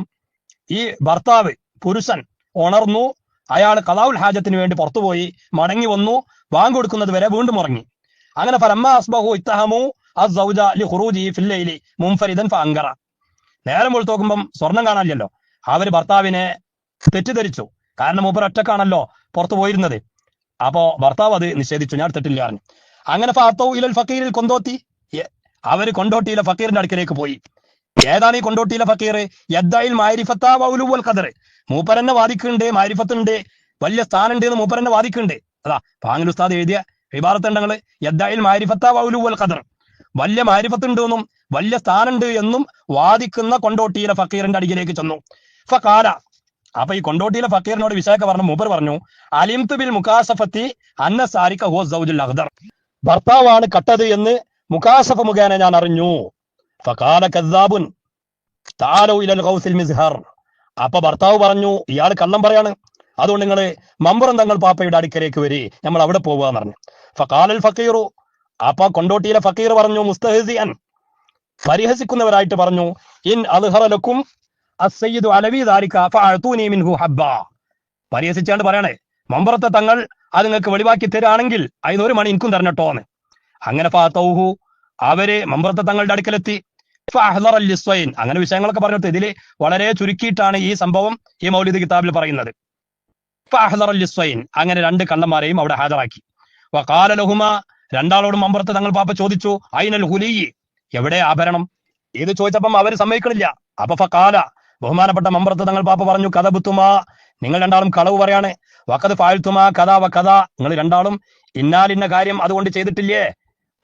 Speaker 1: ഈ ഭർത്താവ് പുരുഷൻ ഉണർന്നു. അയാൾ കലാവുൽ ഹാജത്തിന് വേണ്ടി പുറത്തുപോയി മടങ്ങി വന്നു വാങ്ങി കൊടുക്കുന്നത് വരെ വീണ്ടും ഉറങ്ങി. അങ്ങനെ അസ്ബഹു ഇത്തഹമു ലി ഖുറൂജി നേരം പോലെ നോക്കുമ്പം സ്വർണം കാണാനില്ലല്ലോ. അവർ ഭർത്താവിനെ തെറ്റിദ്ധരിച്ചു. കാരണം മൂപ്പർ ഒറ്റക്കാണല്ലോ പുറത്തു പോയിരുന്നത്. അപ്പോ ഭർത്താവ് അത് നിഷേധിച്ചു. ഞാൻ എടുത്തിട്ടില്ല പറഞ്ഞു. അങ്ങനെ ഫാത്തോ ഇലൽ ഫക്കീരിൽ കൊണ്ടോത്തി അവർ കൊണ്ടോട്ടിയിലെ ഫക്കീറിന്റെ അടുക്കലേക്ക് പോയി. ഏതാണ് ഈ കൊണ്ടോട്ടിയിലെ ഫക്കീർ യദ്ദായിൽ മാരിഫത്ത വൗലുവൽ ഖദർ. മൂപ്പരന്നെ വാദിക്കുന്നുണ്ട് മാരിഫത്തുണ്ട് വലിയ സ്ഥാനമുണ്ട് എന്ന് മൂപ്പരന്നെ വാദിക്കുന്നുണ്ട്. അതാ പാങ്ങൽ ഉസ്താദ് എഴുതിയ വിഭാഗത്തുണ്ടങ്ങൾ യദ്ദായിൽ മാരിഫത്ത വൗലുവൽ ഖദർ. വലിയ മാരിഫത്തുണ്ട് എന്നും വലിയ സ്ഥാനമുണ്ട് എന്നും വാദിക്കുന്ന കൊണ്ടോട്ടിയിലെ ഫക്കീറിന്റെ അടിയിലേക്ക് ചെന്നു. ഫക്കാല അപ്പൊ ഈ കൊണ്ടോട്ടിയിലെ ഫക്കീറിനോട് വിശാഖ പറഞ്ഞു മൂപ്പർ പറഞ്ഞു അലിംതു ബിൽ അന്ന സാരിക ഹോ സൗജുൽ അഖ്ദർ. ഭർത്താവാണ് കട്ടത് എന്ന് മുക്കാസഫ മുഖേന ഞാൻ അറിഞ്ഞു. അപ്പൊ ഭർത്താവ് പറഞ്ഞു ഇയാൾ കള്ളം പറയാണ്. അതുകൊണ്ട് നിങ്ങൾ മമ്പുറം തങ്ങൾ പാപ്പയുടെ അടുക്കലേക്ക് വരി. നമ്മൾ അവിടെ പോവുക പറഞ്ഞു. ഫക്കാലൽ ഫക്കീറു അപ്പൊ കൊണ്ടോട്ടിയിലെ ഫക്കീർ പറഞ്ഞു മുസ്തഹസിയൻ പരിഹസിക്കുന്നവരായിട്ട് പറഞ്ഞു ഇൻ അൽഹറലക്കും പരിഹസിച്ചാണ്ട് പറയണേ മമ്പുറത്തെ തങ്ങൾ അത് നിങ്ങൾക്ക് വെളിവാക്കി തരാണെങ്കിൽ അതിനൊരു മണി എനിക്കും തരണട്ടോന്ന് അങ്ങനെ ഫാത്തൗഹു അവർ മമ്പ്രത്തെ തങ്ങളുടെ അടുക്കലെത്തി. ലിസ്വൈൻ. അങ്ങനെ വിഷയങ്ങളൊക്കെ പറഞ്ഞിട്ട് ഇതിൽ വളരെ ചുരുക്കിയിട്ടാണ് ഈ സംഭവം ഈ മൗലിദ് കിതാബിൽ പറയുന്നത്. ലിസ്വൈൻ. അങ്ങനെ രണ്ട് കള്ളന്മാരെയും അവിടെ ഹാജരാക്കി. വഖാല ലഹുമ രണ്ടാളോടും മമ്പുറത്ത് തങ്ങൾ പാപ്പ ചോദിച്ചു ഐനൽ ഹുലി? എവിടെ ആഭരണം? ഇത് ചോദിച്ചപ്പം അവർ സമ്മതിക്കണില്ല. അപ്പൊ ഫക്കാല ബഹുമാനപ്പെട്ട മമ്പുറത്ത് തങ്ങൾ പാപ്പ പറഞ്ഞു കഥ നിങ്ങൾ രണ്ടാളും കളവ് പറയാണ്. വക്കത് ഫാഴ്ത്തുമാ കഥ വ കഥ. നിങ്ങൾ രണ്ടാളും ഇന്നാലിന്ന കാര്യം അതുകൊണ്ട് ചെയ്തിട്ടില്ലേ?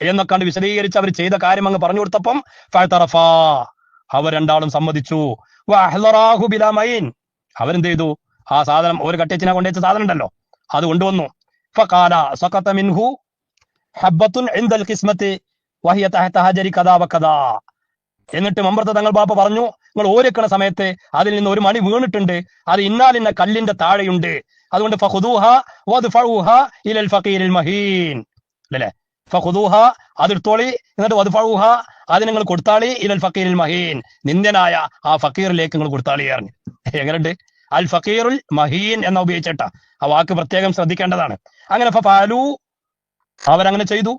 Speaker 1: എന്നൊക്കെ കണ്ട് വിശദീകരിച്ച് അവർ ചെയ്ത കാര്യം അങ്ങ് പറഞ്ഞു കൊടുത്തപ്പം അവർ രണ്ടാളും സമ്മതിച്ചു. അവരെന്ത് ചെയ്തു ആ സാധനം ഒരു കട്ടിയച്ചിനെ കൊണ്ടുവച്ച സാധനം ഉണ്ടല്ലോ അത് കൊണ്ടുവന്നു. മിൻഹു ഹബ്ബത്തുൻ ഇൻദൽ വകദാ എന്നിട്ട് മമ്പർത്ത തങ്ങൾ ബാപ്പ പറഞ്ഞു നിങ്ങൾ ഓരക്കണ സമയത്ത് അതിൽ നിന്ന് ഒരു മണി വീണിട്ടുണ്ട് അത് ഇന്നാലിന്ന കല്ലിന്റെ താഴെയുണ്ട്. അതുകൊണ്ട് ഫഹുദൂഹ ഇലൽ മഹീൻ. അല്ലേ ഫഖുദൂഹ അതെടുത്തോളി എന്നിട്ട് വദ്ഫഉഹ അത് നിങ്ങൾ കൊടുത്താളി ഇലൽ ഫഖീരിൽ മഹീൻ. നിന്ദ്യനായ ആ ഫക്കീറിലേക്ക് നിങ്ങൾ കൊടുത്താളി അറിഞ്ഞു എങ്ങനെയുണ്ട്? അൽ ഫക്കീറുൽ മഹീൻ എന്ന ഉപയോഗിച്ചിട്ട. ആ വാക്ക് പ്രത്യേകം ശ്രദ്ധിക്കേണ്ടതാണ്. അങ്ങനെ ഫാലു അവരങ്ങനെ ചെയ്തു.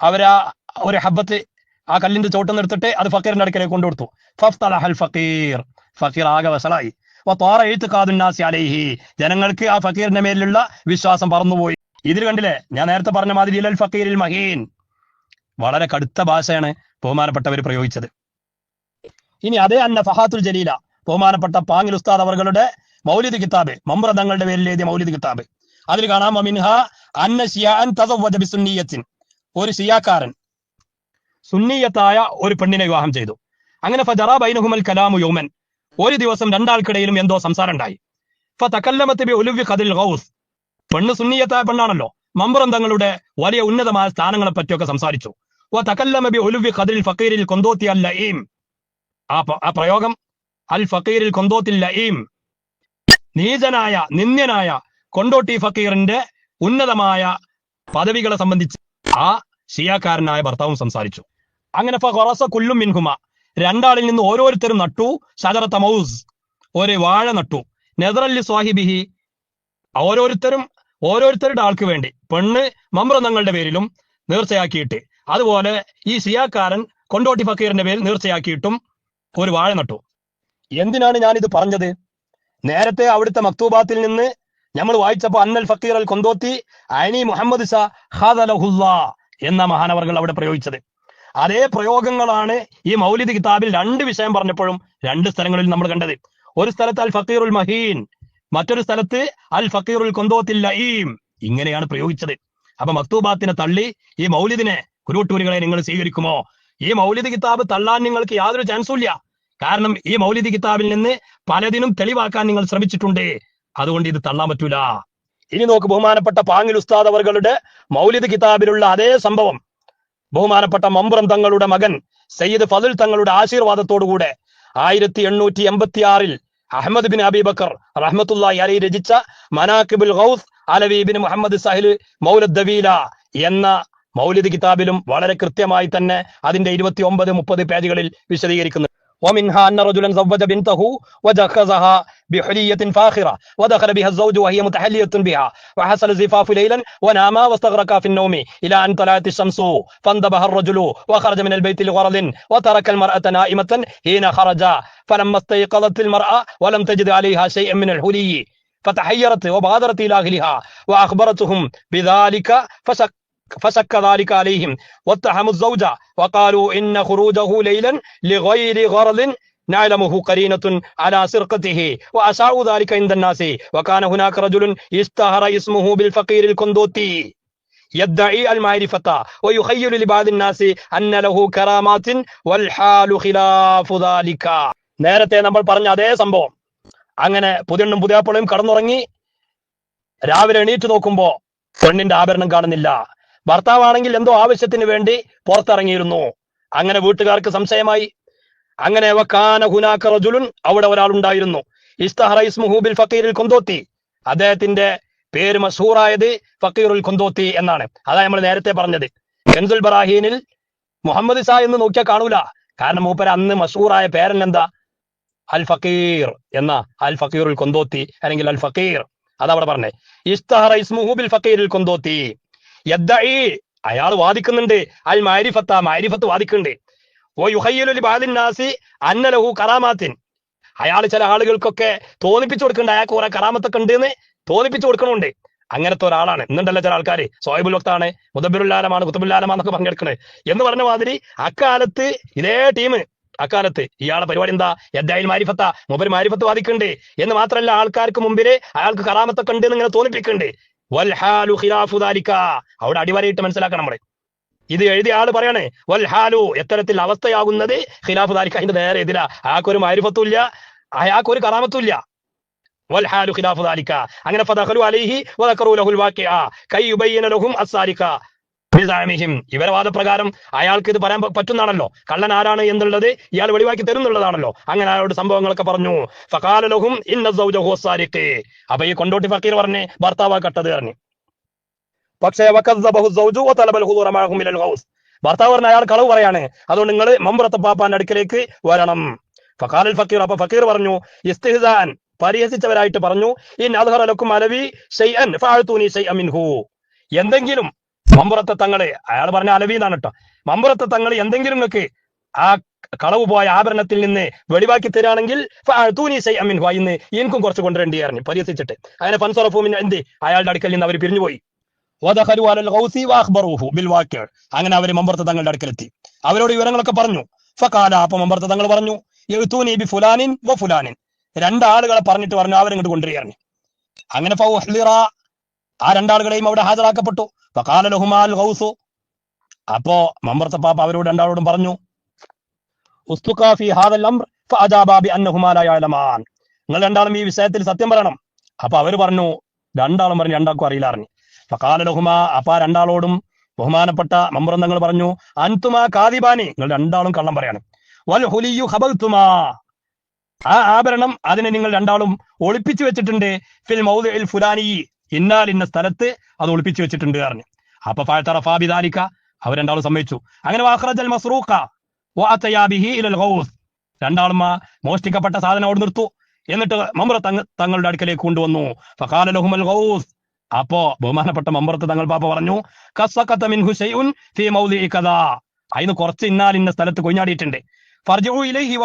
Speaker 1: അവരാ ഒരു ഹബ്ബത്ത് ആ കല്ലിന്റെ ചോട്ടം നിർത്തിട്ട് അത് ഫക്കീറിന്റെ അടുക്കലേക്ക് കൊണ്ടുകൊടുത്തു ഫഫ്തലഹൽ ഫക്കീർ. ഫക്കീർ ആകെ വസലായി എഴുത്ത് കാതുന്നാസി അലൈഹി. ജനങ്ങൾക്ക് ആ ഫക്കീറിന്റെ മേലുള്ള വിശ്വാസം പറന്നുപോയി. ഇതിൽ കണ്ടില്ലേ? ഞാൻ നേരത്തെ പറഞ്ഞ മാതിരി അൽ ഫക്കീരിൽ മഹീൻ. വളരെ കടുത്ത ഭാഷയാണ് ബഹുമാനപ്പെട്ടവർ പ്രയോഗിച്ചത്. ഇനി അതേ അന്ന ഫഹാത്തുൽ ജലീല ബഹുമാനപ്പെട്ട പാങ്ങിൽ ഉസ്താദ് അവർകളുടെ മൗലിദ് കിതാബ് മമ്രതങ്ങളുടെ പേരിൽ എഴുതിയ മൗലിദ് കിതാബ്. അതിൽ കാണാം അന്ന ഒരു ഷിയാക്കാരൻ സുന്നീയത്തായ ഒരു പെണ്ണിനെ വിവാഹം ചെയ്തു. അങ്ങനെ ഫജറ ബൈനഹുമൽ കലാമു യോമൻ. ഒരു ദിവസം രണ്ടാൾക്കിടയിലും എന്തോ സംസാരം ഉണ്ടായി. ഖദിൽ ഗൗസ്. പെണ്ണ് സുന്നിയത്തായ പെണ്ണാണല്ലോ. മമ്പ്രം തങ്ങളുടെ വലിയ ഉന്നതമായ സ്ഥാനങ്ങളെ പറ്റിയൊക്കെ സംസാരിച്ചു. ഖദിൽ ഫക്കീരിൽ കൊന്തോത്തി അൽ ആ പ്രയോഗം. അൽ ഫക്കീരിൽ കൊന്തോത്തിൽ ലഈം. നീചനായ നിന്ദ്യനായ കൊണ്ടോട്ടി ഫക്കീറിന്റെ ഉന്നതമായ പദവികളെ സംബന്ധിച്ച് ആ ഷിയാക്കാരനായ ഭർത്താവും സംസാരിച്ചു. അങ്ങനെ കുല്ലും മിൻഹുമ. രണ്ടാളിൽ നിന്ന് ഓരോരുത്തരും നട്ടു. ഷജറത്ത മൗസ്. ഒരു വാഴ നട്ടു. നെതറല്ലി സ്വാഹിബിഹി. ഓരോരുത്തരും ഓരോരുത്തരുടെ ആൾക്ക് വേണ്ടി പെണ്ണ് മമ്രതങ്ങളുടെ പേരിലും നേർച്ചയാക്കിയിട്ട്. അതുപോലെ ഈ സിയാക്കാരൻ കൊണ്ടോട്ടി ഫക്കീറിന്റെ പേരിൽ നേർച്ചയാക്കിയിട്ടും ഒരു വാഴ നട്ടു. എന്തിനാണ് ഞാൻ ഇത് പറഞ്ഞത്? നേരത്തെ അവിടുത്തെ മക്തൂബാത്തിൽ നിന്ന് നമ്മൾ വായിച്ചപ്പോ അന്നൽ ഫക്കീർ അൽ കൊന്തോത്തി അനി മുഹമ്മദ് എന്ന മഹാനവർകൾ അവിടെ പ്രയോഗിച്ചത്. അതേ പ്രയോഗങ്ങളാണ് ഈ മൗലിദ് കിതാബിൽ രണ്ട് വിഷയം പറഞ്ഞപ്പോഴും രണ്ട് സ്ഥലങ്ങളിൽ നമ്മൾ കണ്ടത്. ഒരു സ്ഥലത്ത് അൽ ഫക്കീറുൽ മഹീൻ മറ്റൊരു സ്ഥലത്ത് അൽ ഫക്കീറുൽ കൊന്തോത്തിൽ ലഈം. ഇങ്ങനെയാണ് പ്രയോഗിച്ചത്. അപ്പൊ മക്തൂബാത്തിനെ തള്ളി ഈ മൗലിദിനെ കുരുട്ടൂരുകളെ നിങ്ങൾ സ്വീകരിക്കുമോ? ഈ മൗലിദ് കിതാബ് തള്ളാൻ നിങ്ങൾക്ക് യാതൊരു ചാൻസും ഇല്ല. കാരണം ഈ മൗലിദ് കിതാബിൽ നിന്ന് പലതിനും തെളിവാക്കാൻ നിങ്ങൾ ശ്രമിച്ചിട്ടുണ്ട്. അതുകൊണ്ട് ഇത് തള്ളാൻ പറ്റൂല. ഇനി നോക്ക് ബഹുമാനപ്പെട്ട പാങ്ങിൽ ഉസ്താദ് അവർകളുടെ മൗലിദ് കിതാബിലുള്ള അതേ സംഭവം. ബഹുമാനപ്പെട്ട മമ്പ്രം തങ്ങളുടെ മകൻ സയ്യിദ് ഫതുൽ തങ്ങളുടെ ആശീർവാദത്തോടുകൂടെ ആയിരത്തി എണ്ണൂറ്റി എൺപത്തി ആറിൽ അഹമ്മദ് ബിൻ അബീബക്കർ റഹ്മത്തുള്ളാഹി അലി രചിച്ച മനാക്കിബുൽ ഗൗസ് അലവി ബിൻ മുഹമ്മദ് സഹിൽ മൗലദ് ദവീല എന്ന മൗലിദ് കിതാബിലും വളരെ കൃത്യമായി തന്നെ അതിന്റെ ഇരുപത്തി ഒമ്പത് മുപ്പത് പേജുകളിൽ വിശദീകരിക്കുന്നു. ومنها أن رجلا زوج بنته وجهزها بحلية فاخرة ودخل بها الزوج وهي متحلية بها. وحصل الزفاف ليلا وناما واستغرقا في النوم إلى أن طلعت الشمس. فانتبه الرجل وخرج من البيت لغرض وترك المرأة نائمة حين خرج. فلما استيقظت المرأة ولم تجد عليها شيئا من الحلي فتحيرت وبادرت إلى أهلها وأخبرتهم بذلك فشك فشك ذلك عليهم واتهموا الزوج وقالوا إن خروجه ليلا لغير غرض نعلمه قرينة على سرقته وأشاعوا ذلك عند الناس وكان هناك رجل اشتهر اسمه بالفقير الكندوتي يدعي المعرفة ويخيل لبعض الناس أن له كرامات والحال خلاف ذلك നേരത്തെ നമ്മൾ പറഞ്ഞ അതേ സംഭവം അങ്ങനെ പുതിയണ്ണും പുതിയാപ്പളയും കടന്നുറങ്ങി രാവിലെ എണീറ്റ് നോക്കുമ്പോ പെണ്ണിന്റെ ആഭരണം കാണുന്നില്ല ഭർത്താവാണെങ്കിൽ എന്തോ ആവശ്യത്തിന് വേണ്ടി പുറത്തിറങ്ങിയിരുന്നു. അങ്ങനെ വീട്ടുകാർക്ക് സംശയമായി. അങ്ങനെ വക്കാന റജുലുൻ അവിടെ ഒരാൾ ഉണ്ടായിരുന്നു ഇസ്തഹറ ഇസ്മുഹു ബിൽ ഫക്കീറിൽ കൊന്തോത്തി. അദ്ദേഹത്തിന്റെ പേര് മഷൂറായത് ഫക്കീറുൽ കൊന്തോത്തി എന്നാണ്. അതാ നമ്മൾ നേരത്തെ പറഞ്ഞത്. കെൻസുൽ ബറാഹീനിൽ മുഹമ്മദ് ഷാ എന്ന് നോക്കിയാൽ കാണൂല. കാരണം മൂപ്പര അന്ന് മഷൂറായ എന്താ അൽ ഫക്കീർ എന്ന. അൽ ഫക്കീറുൽ കൊന്തോത്തി അല്ലെങ്കിൽ അൽ ഫക്കീർ. അതവിടെ പറഞ്ഞേ. ഇസ്തഹറ ഇസ്മുഹു ഫക്കീറിൽ കൊന്തോത്തി. അയാൾ വാദിക്കുന്നുണ്ട്. അൽ മാരിഫത്ത മാരിഫത്ത് വാദിക്കുന്നുണ്ട്. ഓ യുഹയ്യലു ബാലിന്നാസി ബാദിൻ നാസി അന്ന കറാമാത്തിൻ. അയാൾ ചില ആളുകൾക്കൊക്കെ തോന്നിപ്പിച്ചു കൊടുക്കുന്നുണ്ട്. അയാൾക്ക് കുറെ കറാമത്തൊക്കെ ഉണ്ട് എന്ന് തോന്നിപ്പിച്ചു കൊടുക്കണുണ്ട് അങ്ങനത്തെ ഒരാളാണ്. ഇന്നുണ്ടല്ലോ ചില ആൾക്കാർ സോയബുൽ വക്താണ് മുദബിറുല്ലാലമാണ് കുത്തബുല്ലാലമാന്നൊക്കെ പങ്കെടുക്കണേ എന്ന് പറഞ്ഞ മാതിരി അക്കാലത്ത് ഇതേ ടീം അക്കാലത്ത് ഇയാളെ പരിപാടി എന്താ? യദ്ദായിൽ മാരിഫത്ത മൂപ്പര് മാരിഫത്ത് വാദിക്കുന്നുണ്ട്. എന്ന് മാത്രമല്ല ആൾക്കാർക്ക് മുമ്പിൽ അയാൾക്ക് കറാമത്തൊക്കെ ഉണ്ട് എന്ന് ഇങ്ങനെ തോന്നിപ്പിക്കുന്നുണ്ട്. അവിടെ അടിവരയിട്ട് മനസ്സിലാക്കണം പറയും ഇത് എഴുതിയ ആൾ പറയണേ വൽഹാലു എത്തരത്തിൽ അവസ്ഥയാകുന്നത് ഖിലാഫ് ദാലിക അതിന്റെ നേരെ എതിരാ ആക്കൊരു മാരിഫത്തും ഇല്ല അയാൾക്കൊരു കറാമത്തും ഇല്ല വൽഹാലു ഖിലാഫു ദാലിക അങ്ങനെ അലൈഹി വദക്കറു ലഹുൽ ലഹും ഇവരെ വാദപ്രകാരം അയാൾക്ക് ഇത് പറയാൻ പറ്റുന്നതാണല്ലോ. കള്ളൻ ആരാണ് എന്നുള്ളത് ഇയാൾ വെളിവാക്കി തരുന്നുള്ളതാണല്ലോ. അങ്ങനെ അയാളോട് സംഭവങ്ങളൊക്കെ പറഞ്ഞു. ഫഖാല ലഹും അപ്പൊ ഈ കൊണ്ടോട്ടി ഫക്കീർ പറഞ്ഞേ ഭർത്താവ് കട്ടത് പറഞ്ഞു. പക്ഷേ ഭർത്താവ് പറഞ്ഞ അയാൾ കളവ് പറയാണ്. അതുകൊണ്ട് നിങ്ങൾ മമ്പുറത്തെ പാപ്പാന്റെ അടുക്കലേക്ക് വരണം. ഫഖാലൽ ഫക്കീർ അപ്പൊ ഫക്കീർ പറഞ്ഞു ഇസ്തിഹ്സാൻ പരിഹസിച്ചവരായിട്ട് പറഞ്ഞു ഈ അലവി എന്തെങ്കിലും മമ്പുറത്തെ തങ്ങളെ അയാൾ പറഞ്ഞ അലവി എന്നാണ് കേട്ടോ. മമ്പുറത്തെ തങ്ങൾ എന്തെങ്കിലും നിങ്ങൾക്ക് ആ കളവ് പോയ ആഭരണത്തിൽ നിന്ന് വെളിവാക്കി തരാണെങ്കിൽ ഇന്ന് എനിക്കും കുറച്ച് കൊണ്ടുവരേണ്ടി പറഞ്ഞു പരിഹസിച്ചിട്ട്. അങ്ങനെ ഫൻസോറഫൂമിന് എന്ത്? അയാളുടെ അടുക്കൽ നിന്ന് അവർ പിരിഞ്ഞുപോയി. വദഖലു അലൽ ഗൗസി വഅഖ്ബറൂഹു ബിൽ വാഖിഅ അങ്ങനെ അവർ മമ്പർത്ത തങ്ങളുടെ അടുക്കലെത്തി. അവരോട് വിവരങ്ങളൊക്കെ പറഞ്ഞു. ഫക്കാല അപ്പൊ മമ്പർത്ത തങ്ങൾ പറഞ്ഞു യഅ്തൂനി ബി ഫുലാനിൻ വ ഫുലാനിൻ. രണ്ടാളുകളെ പറഞ്ഞിട്ട് പറഞ്ഞു അവരിങ്ങോട്ട് കൊണ്ടുവരികയാണ് അങ്ങനെ ആ രണ്ടാളുകളെയും അവിടെ ഹാജരാക്കപ്പെട്ടു. ഫക്കാല ലഹുമാൽ ഹൗസു അപ്പോ മമ്പർത്ത പാപ്പ അവരോട് രണ്ടാളോടും പറഞ്ഞു ഉസ്തുഖാഫി ഹാദൽ അംർ നിങ്ങൾ രണ്ടാളും ഈ വിഷയത്തിൽ സത്യം പറയണം. അപ്പൊ അവർ പറഞ്ഞു രണ്ടാളും പറഞ്ഞു രണ്ടാൾക്കും അറിയില്ല അറിഞ്ഞു ഫഖാല ലഹുമാ അപ്പ രണ്ടാളോടും ബഹുമാനപ്പെട്ട മമ്പ്രന്ഥങ്ങൾ പറഞ്ഞു അൻതുമാ കാദിബാനി നിങ്ങൾ രണ്ടാളും കള്ളം പറയാണ്. വൽ ഹുലിയു ഖബൽതുമാ ആ ആഭരണം അതിനെ നിങ്ങൾ രണ്ടാളും ഒളിപ്പിച്ചു വെച്ചിട്ടുണ്ട്. ഫിൽ മൗദിഇൽ ഫുലാനി ഇന്നാൽ ഇന്ന സ്ഥലത്ത് അത് ഒളിപ്പിച്ചു വെച്ചിട്ടുണ്ട് പറഞ്ഞു. അപ്പൊ ഫാബിദാലിക അവർ രണ്ടാളും സമ്മതിച്ചു. അങ്ങനെ വാഹ്റജൽ മസ്റൂഖ രണ്ടാളും ആ മോഷ്ടിക്കപ്പെട്ട സാധനം അവിടെ നിർത്തു എന്നിട്ട് മമ്ര തങ്ങളുടെ അടുക്കലേക്ക് കൊണ്ടുവന്നു. ഫഖാല ലഹുമൽ ഗൗസ് അപ്പോ ബഹുമാനപ്പെട്ട മമ്പറത്ത് തങ്ങൾ പാപ്പ പറഞ്ഞു കസക്കത്ത അതിന് കുറച്ച് ഇന്നാൽ ഇന്ന സ്ഥലത്ത് കൊഞ്ഞാടിയിട്ടുണ്ട് ഫർജു ഇലൈഹി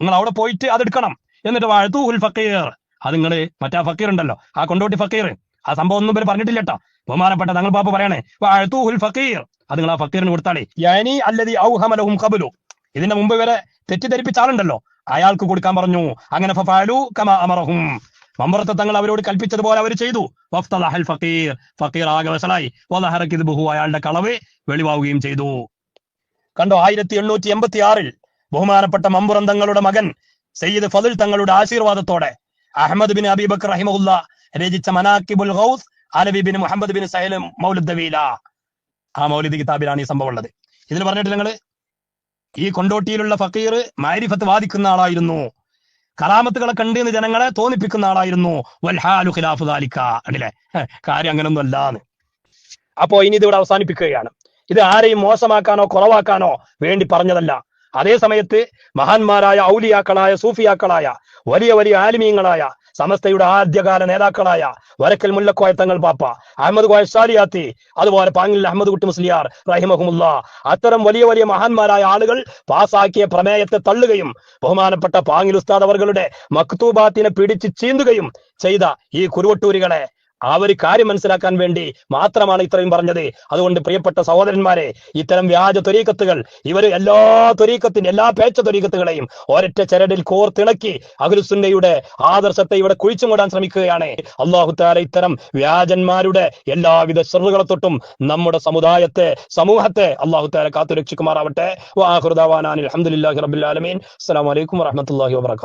Speaker 1: നിങ്ങൾ അവിടെ പോയിട്ട് അതെടുക്കണം എന്നിട്ട് വാഴത്തൂഹുൽ ഫക്കീർ അത് നിങ്ങൾ മറ്റാ ഫക്കീർ ഉണ്ടല്ലോ ആ കൊണ്ടോട്ടി ഫക്കീർ ആ സംഭവം ഒന്നും ഇവർ പറഞ്ഞിട്ടില്ല കേട്ടോ. ബഹുമാനപ്പെട്ട തങ്ങൾ പാപ്പ പറയണേ വാഴത്തൂഹുൽ ഫക്കീർ അത് നിങ്ങൾ ആ ഫക്കീറിന് കൊടുത്താളേ. യാനി ഔഹമലഹും ഖബലു. ഇതിന്റെ മുമ്പ് ഇവരെ തെറ്റിദ്ധരിപ്പിച്ച ആളുണ്ടല്ലോ. അയാൾക്ക് കൊടുക്കാൻ പറഞ്ഞു അങ്ങനെ ഫഫാലു കമാ അമറഹും. മമ്പറത്തെ തങ്ങൾ അവരോട് കൽപ്പിച്ചതുപോലെ അവർ ചെയ്തു. ഫക്കീർ ഫക്കീർ ആകെ വസലായി വലഹറ കിദ്ബുഹു അയാളുടെ കളവ് വെളിവാവുകയും ചെയ്തു. കണ്ടോ ആയിരത്തി എണ്ണൂറ്റി എൺപത്തി ആറിൽ ബഹുമാനപ്പെട്ട മമ്പുറം തങ്ങളുടെ മകൻ സയ്യിദ് ഫതിൽ തങ്ങളുടെ ആശീർവാദത്തോടെ അഹമ്മദ് ബിൻ അബീബക് റഹിമുല്ല രചിച്ച മനാക്കിബുൽ ഹൗസ് അലബി ബിൻ മുഹമ്മദ് ബിൻ സഹൽ മൗലുദ്ദവീല. ആ മൗലിദ് കിതാബിലാണ് ഈ സംഭവം ഉള്ളത്. ഇതിൽ പറഞ്ഞിട്ട് നിങ്ങൾ ഈ കൊണ്ടോട്ടിയിലുള്ള ഫക്കീർ മാരിഫത്ത് വാദിക്കുന്ന ആളായിരുന്നു. കറാമത്തുകളെ കണ്ട് എന്ന് ജനങ്ങളെ തോന്നിപ്പിക്കുന്ന ആളായിരുന്നു. വൽഹാലു ഖിലാഫ് ഹെ, കാര്യം അങ്ങനൊന്നും അല്ലാന്ന് അപ്പോ ഇനി ഇതിവിടെ അവസാനിപ്പിക്കുകയാണ്. ഇത് ആരെയും മോശമാക്കാനോ കുറവാക്കാനോ വേണ്ടി പറഞ്ഞതല്ല. അതേ സമയത്ത് മഹാന്മാരായ ഔലിയാക്കളായ സൂഫിയാക്കളായ വലിയ വലിയ ആലിമീങ്ങളായ സമസ്തയുടെ ആദ്യകാല നേതാക്കളായ വരക്കൽ മുല്ലക്കോയ തങ്ങൾ പാപ്പ അഹമ്മദ് കോയ സാലിയാത്തി അതുപോലെ പാങ്ങിൽ അഹമ്മദ് കുട്ടി മുസ്ലിയാർ റഹിമഹുമുല്ല. അത്തരം വലിയ വലിയ മഹാന്മാരായ ആളുകൾ പാസാക്കിയ പ്രമേയത്തെ തള്ളുകയും ബഹുമാനപ്പെട്ട പാങ്ങിൽ ഉസ്താദ് അവർ മക്തൂബാത്തിനെ പിടിച്ച് ചീന്തുകയും ചെയ്ത ഈ കുരുവട്ടൂരികളെ ആ ഒരു കാര്യം മനസ്സിലാക്കാൻ വേണ്ടി മാത്രമാണ് ഇത്രയും പറഞ്ഞത്. അതുകൊണ്ട് പ്രിയപ്പെട്ട സഹോദരന്മാരെ ഇത്തരം വ്യാജ ത്വരീക്കത്തുകൾ ഇവർ എല്ലാ ത്വരീക്കത്തിന്റെ എല്ലാ പേച്ച ത്വരീക്കത്തുകളെയും ഒരൊറ്റ ചരടിൽ കോർത്തിണക്കി അഖിലുസുന്നയുടെ ആദർശത്തെ ഇവിടെ കുഴിച്ചു മൂടാൻ ശ്രമിക്കുകയാണ്. അള്ളാഹു താല ഇത്തരം വ്യാജന്മാരുടെ എല്ലാവിധ ശ്രദ്ധകളെ തൊട്ടും നമ്മുടെ സമുദായത്തെ സമൂഹത്തെ അള്ളാഹു താല കാത്തു രക്ഷിക്കുമാറാവട്ടെ വാഹുദാവാനാൻ അലഹമുല്ലാഹി റബുലാലമീൻ അസ്സലാമലൈക്കും വറഹമത്തല്ലാഹി വാബർക്കാത്തു